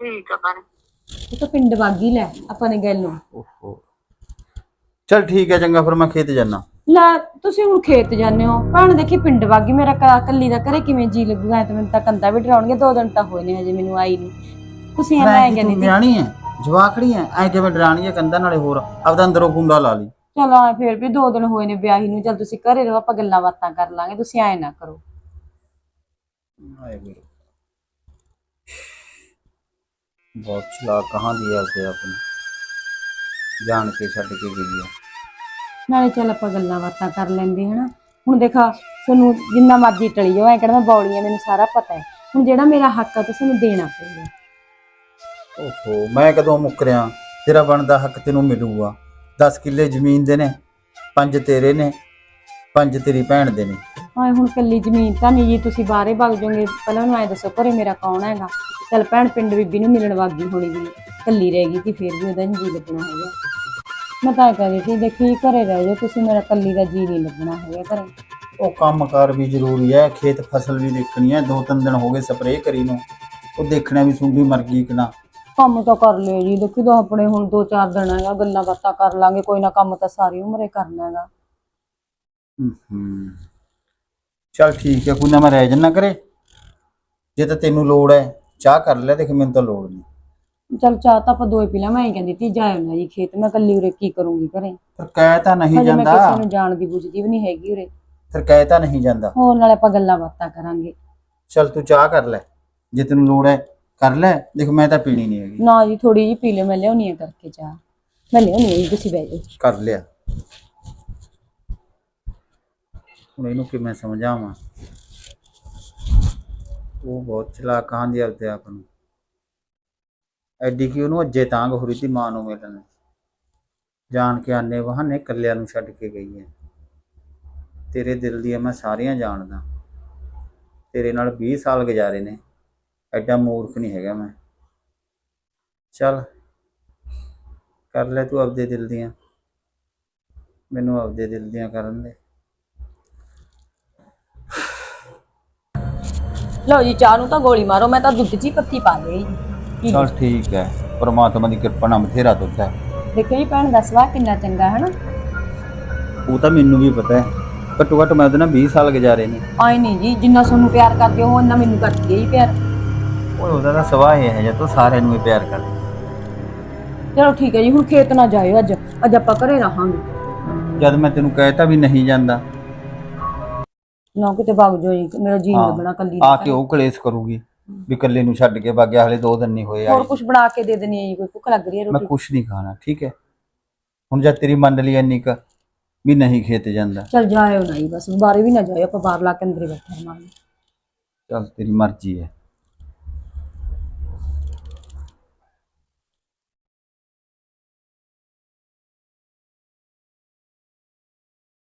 ਠੀਕ ਆ ਭੈਣੇ। ਇਹ ਤਾਂ ਪਿੰਡ ਵਾਗੀ ਲੈ ਆਪਾਂ ਨੇ ਗੱਲ ਨੂੰ। ਓਹੋ। ਚੱਲ ਠੀਕ ਹੈ ਚੰਗਾ ਫਿਰ ਮੈਂ ਖੇਤ ਜਾਣਾ ਲੈ ਤੁਸੀਂ ਹੁਣ ਖੇਤ ਜਾਂਦੇ ਹੋ। ਭੈਣ ਦੇਖੀ ਪਿੰਡ ਵਾਗੀ ਮੇਰਾ ਕ- ਕੱਲੀ ਦਾ ਘਰੇ ਕਿਵੇਂ ਜੀ ਲੱਗੂਗਾ? ਐ ਤਾਂ ਮੈਨੂੰ ਤਾਂ ਕੰਦਾ ਵੀ ਡਰਾਉਣਗੇ ਦੋ ਦਿਨ ਤਾਂ ਹੋਏ ਨੇ ਹਜੇ ਮੈਨੂੰ ਆਈ ਨਹੀਂ ਤੁਸੀਂ ਐ ਮੈਂ ਮੈਂ ਕਿ ਕਹਿੰਦੀ ਤੂੰ ਬਿਆਣੀ ਹੈ ਜਵਾਖੜੀ ਹੈ ਐ ਕਿਵੇਂ ਡਰਾਣੀ ਹੈ ਕੰਧਾਂ ਨਾਲੇ ਹੋਰ ਆਪਦਾ ਅੰਦਰੋਂ ਕੁੰਡਾ ਲਾ ਲਈ। ਚਲੋ ਐ ਫੇਰ ਵੀ ਦੋ ਦਿਨ ਹੋਏ ਨੇ ਵਿਆਹੀ ਨੂੰ ਚਲ ਤੁਸੀਂ ਘਰੇ ਰਹੋ ਆਪਾਂ ਗੱਲਾਂ ਬਾਤਾਂ ਕਰ ਲਾਂਗੇ ਤੁਸੀਂ ਐ ਨਾ ਕਰੋ। ਬਹੁਤ ਚਲਾਕ ਕਹਾਂ ਦੀ ਹੈ ਤੇ ਆਪਣੀ। ਜਾਣ ਕੇ ਛੱਡ ਕੇ ਗਈ ਹੈ ਨਾਲੇ ਚੱਲ ਆਪਾਂ ਗੱਲਾਂ ਬਾਤਾਂ ਕਰ ਲੈਂਦੇ ਹਨਾ। ਹੁਣ ਦੇਖਾ ਤੁਹਾਨੂੰ ਜਿੰਨਾ ਮਰਜ਼ੀ ਟਲੀ ਜਾਓ ਐ ਕਿਹੜਾ ਮੈਂ ਬੌਲੀ ਆ ਮੈਨੂੰ ਸਾਰਾ ਪਤਾ ਹੈ ਹੁਣ ਜਿਹੜਾ ਮੇਰਾ ਹੱਕ ਆ ਤੇ ਤੁਹਾਨੂੰ ਦੇਣਾ ਪਊਗਾ। ਓਹੋ ਮੈਂ ਕਦੋਂ ਮੁੱਕਰਿਆ ਤੇਰਾ ਬਣਦਾ ਹੱਕ ਤੈਨੂੰ ਮਿਲੂਗਾ। 10 ਕਿੱਲੇ ਜ਼ਮੀਨ ਦੇ ਨੇ ਪੰਜ ਤੇਰੇ ਨੇ ਪੰਜ ਤੇਰੀ ਭੈਣ ਦੇ ਨੇ। ਆਏ ਹੁਣ ਕੱਲੀ ਜ਼ਮੀਨ ਤਾਂ ਨਹੀਂ ਜੀ ਤੁਸੀਂ ਬਾਹਰੇ ਵਗ ਜਾਓਗੇ। ਪਹਿਲਾਂ ਮੈਨੂੰ ਐ ਦੱਸੋ ਘਰੇ ਮੇਰਾ ਕੌਣ ਹੈਗਾ? ਚੱਲ ਭੈਣ ਪਿੰਡ ਬੀਬੀ ਨੂੰ ਮਿਲਣ ਵਾਗੀ ਹੋਣੀ ਜੀ। ਕੱਲੀ ਰਹਿ ਗਈ ਸੀ ਫਿਰ ਵੀ ਉਹਦਾ ਨੀ ਜੀ ਲੱਗਣਾ ਹੈਗਾ। ਮੈਂ ਤਾਂ ਕਹਿੰਦੀ ਸੀ ਦੇਖੀ ਘਰੇ ਰਹਿ ਜਾਓ ਤੁਸੀਂ ਮੇਰਾ ਕੱਲੀ ਦਾ ਜੀ ਨਹੀਂ ਲੱਗਣਾ ਹੈਗਾ ਘਰੇ। ਉਹ ਕੰਮਕਾਰ ਵੀ ਜ਼ਰੂਰੀ ਹੈ ਖੇਤ ਫਸਲ ਵੀ ਦੇਖਣੀ ਹੈ ਦੋ ਤਿੰਨ ਦਿਨ ਹੋ ਗਏ ਸਪਰੇਅ ਕਰੀ ਨੂੰ। ਉਹ ਦੇਖਣਾ ਵੀ ਸੁੰਡੀ ਮਰ ਗਈ ਕਿ ਨਾ। ਕੰਮ ਤਾਂ ਕਰ ਲਿਓ ਜੀ। ਦੇਖੀ ਤਾਂ ਆਪਣੇ ਹੁਣ ਦੋ ਚਾਰ ਦਿਨ ਹੈਗਾ ਗੱਲਾਂ ਬਾਤਾਂ ਕਰ ਲਾਂਗੇ ਕੋਈ ਨਾ ਕੰਮ ਤਾਂ ਸਾਰੀ ਉਮਰੇ ਕਰਨਾ ਹੈਗਾ। ਹੂੰ ਚਲ ਠੀਕ ਹੈ ਕੋਈ ਨਾ ਮੈਂ ਰਹਿ ਜੰਨਾ ਕਰੇ ਜੇ ਤਾਂ ਤੈਨੂੰ ਲੋੜ ਹੈ ਚਾਹ ਕਰ ਲੈ ਦੇਖ ਮੈਨੂੰ ਤਾਂ ਲੋੜ ਨਹੀਂ। ਚੱਲ ਚਾਹ ਤਾਂ ਆਪਾਂ ਦੋਏ ਪੀ ਲਾਂ ਮੈਂ ਹੀ ਕਹਿੰਦੀ ਤੀ ਜਾਇਓ ਨਾ ਜੀ ਖੇਤ। ਮੈਂ ਕੱਲੀ ਉਰੇ ਕੀ ਕਰੂੰਗੀ ਘਰੇ? ਪਰ ਕਹਿ ਤਾਂ ਨਹੀਂ ਹਜੇ ਮੈਂ ਜਾਂਦਾ। ਕਿਸੇ ਨੂੰ ਜਾਣ ਦੀ ਬੁੱਝਦੀ ਵੀ ਨਹੀਂ ਹੈਗੀ ਉਰੇ। ਫਿਰ ਕਹਿ ਤਾਂ ਨਹੀਂ ਜਾਂਦਾ। ਹੋਰ ਨਾਲੇ ਆਪਾਂ ਗੱਲਾਂ ਬਾਤਾਂ ਕਰਾਂਗੇ। ਚਲ ਤੂੰ ਚਾਹ ਕਰ ਲੈ ਜੇ ਤੈਨੂੰ ਲੋੜ ਹੈ। ਕਰ ਲੈ। ਦੇਖ ਮੈਂ ਤਾਂ ਪੀਣੀ ਨਹੀਂ ਹੈਗੀ। ਨਾ ਜੀ ਥੋੜੀ ਜੀ ਪੀ ਲਿਓ ਮੈਂ ਲਿਆਉਣੀ ਆ ਕਰਕੇ ਚਾਹ। ਮੈਂ ਲਿਆਉਣੀ ਆ ਜੀ ਤੁਸੀਂ ਬਹਿ ਜਾਓ। ਕਰ ਲਿਆ। ਹੁਣ ਇਹਨੂੰ ਕਿਵੇਂ ਸਮਝਾਵਾਂ? ਉਹ ਬਹੁਤ ਚਲਾਕ ਆਂਦੀ ਆਪਦੇ ਆਪ ਨੂੰ। ਐਡੀ ਕਿ ਉਹਨੂੰ ਅੱਜੇ ਤਾਂਗ ਹੋ ਰਹੀ ਸੀ ਮਾਂ ਨੂੰ ਮਿਲਣ। ਜਾਣ ਕੇ ਆਨੇ ਬਹਾਨੇ ਕੱਲਿਆਂ ਨੂੰ ਛੱਡ ਕੇ ਗਈ ਹੈ। ਤੇਰੇ ਦਿਲ ਦੀਆਂ ਮੈਂ ਸਾਰੀਆਂ ਜਾਣਦਾ। ਤੇਰੇ ਨਾਲ 20 ਸਾਲ ਗੁਜ਼ਾਰੇ ਨੇ। ਐਡਾ ਮੂਰਖ ਨਹੀਂ ਹੈਗਾ ਮੈਂ। ਚੱਲ ਕਰ ਲੈ ਤੂੰ ਆਪਦੇ ਦਿਲ ਦੀਆਂ। ਮੈਨੂੰ ਆਪਦੇ ਦਿਲ ਦੀਆਂ ਕਰਨ ਦੇ। ਲਓ ਜੀ ਚਾਹ ਨੂੰ ਤਾਂ ਗੋਲੀ ਮਾਰੋ ਮੈਂ ਤਾਂ ਦੁੱਧ 'ਚ ਹੀ ਪੱਤੀ ਪਾ ਲਈ ਜੀ। ਚਲ ਠੀਕ ਹੈ ਪਰਮਾਤਮਾ ਦੀ ਕਿਰਪਾ ਨਾਲ ਬਥੇਰਾ ਦੁੱਧ ਹੈ। ਦੇਖੋ ਜੀ ਭੈਣ ਦਾ ਕਿੰਨਾ ਚੰਗਾ ਹੈ ਨਾ ਉਹ ਤਾਂ ਮੈਨੂੰ ਵੀ ਪਤਾ ਹੈ ਘੱਟੋ ਘੱਟ ਮੈਂ ਉਹਦੇ ਨਾਲ 20 ਸਾਲ ਗੁਜ਼ਾਰੇ ਨੇ। ਆਈ ਨਹੀਂ ਜੀ ਜਿੰਨਾ ਤੁਹਾਨੂੰ ਪਿਆਰ ਕਰਦੇ ਹੋ ਉਹਨਾਂ ਮੈਨੂੰ ਕਰਦੀ ਹੈ ਜੀ ਪਿਆਰ। ਓਏ ਉਹਦਾ ਤਾਂ ਇਹ ਹੈ ਜੇ ਤੂੰ ਸਾਰਿਆਂ ਨੂੰ ਹੀ ਪਿਆਰ ਕਰ। ਚਲੋ ਠੀਕ ਹੈ ਜੀ ਹੁਣ ਖੇਤ ਨਾ ਜਾਇਓ ਅੱਜ। ਅੱਜ ਆਪਾਂ ਘਰੇ ਰਹਾਂਗੇ। ਜਦ ਮੈਂ ਤੈਨੂੰ ਕਹਿਤਾ ਵੀ ਨਹੀਂ ਜਾਂਦਾ। ਨਾ ਕਿਤੇ ਭੱਗ ਜਾਓ ਜੀ ਮੇਰਾ ਜੀ ਹਾਂ, ਲੱਗਣਾ ਕੱਲੀ ਆ ਕੇ ਉਹ ਕਲੇਸ਼ ਕਰੂਗੀ ਵੀ ਇਕੱਲੇ ਨੂੰ ਛੱਡ ਕੇ ਵਗਿਆ ਹਲੇ ਦੋ ਦਿਨ ਨਹੀਂ ਹੋਏ ਹੋਰ ਆਏ ਕੁਝ ਬਣਾ ਕੇ ਦੇ ਦੇਣੀ ਹੈ ਜੀ ਕੋਈ ਭੁੱਖ ਲੱਗ ਰਹੀ ਹੈ ਮੈਂ ਰੋਟੀ? ਕੁਛ ਨਹੀਂ ਖਾਣਾ ਠੀਕ ਹੈ। ਹੁਣ ਜਦ ਤੇਰੀ ਮੰਨ ਲਈ ਇੰਨੀ ਕ ਵੀ ਨਹੀਂ ਖੇਤ ਜਾਂਦਾ। ਚਲ ਜਾਇਓ ਨਾ ਜੀ ਬਸ ਬਾਹਰ ਵੀ ਨਾ ਜਾਇਓ ਆਪਾਂ ਬਾਹਰ ਲਾ ਕੇ ਅੰਦਰ ਹੀ ਬੈਠੇ ਰਹਾਂਗੇ। ਚਲ ਤੇਰੀ ਮਰਜ਼ੀ ਹੈ।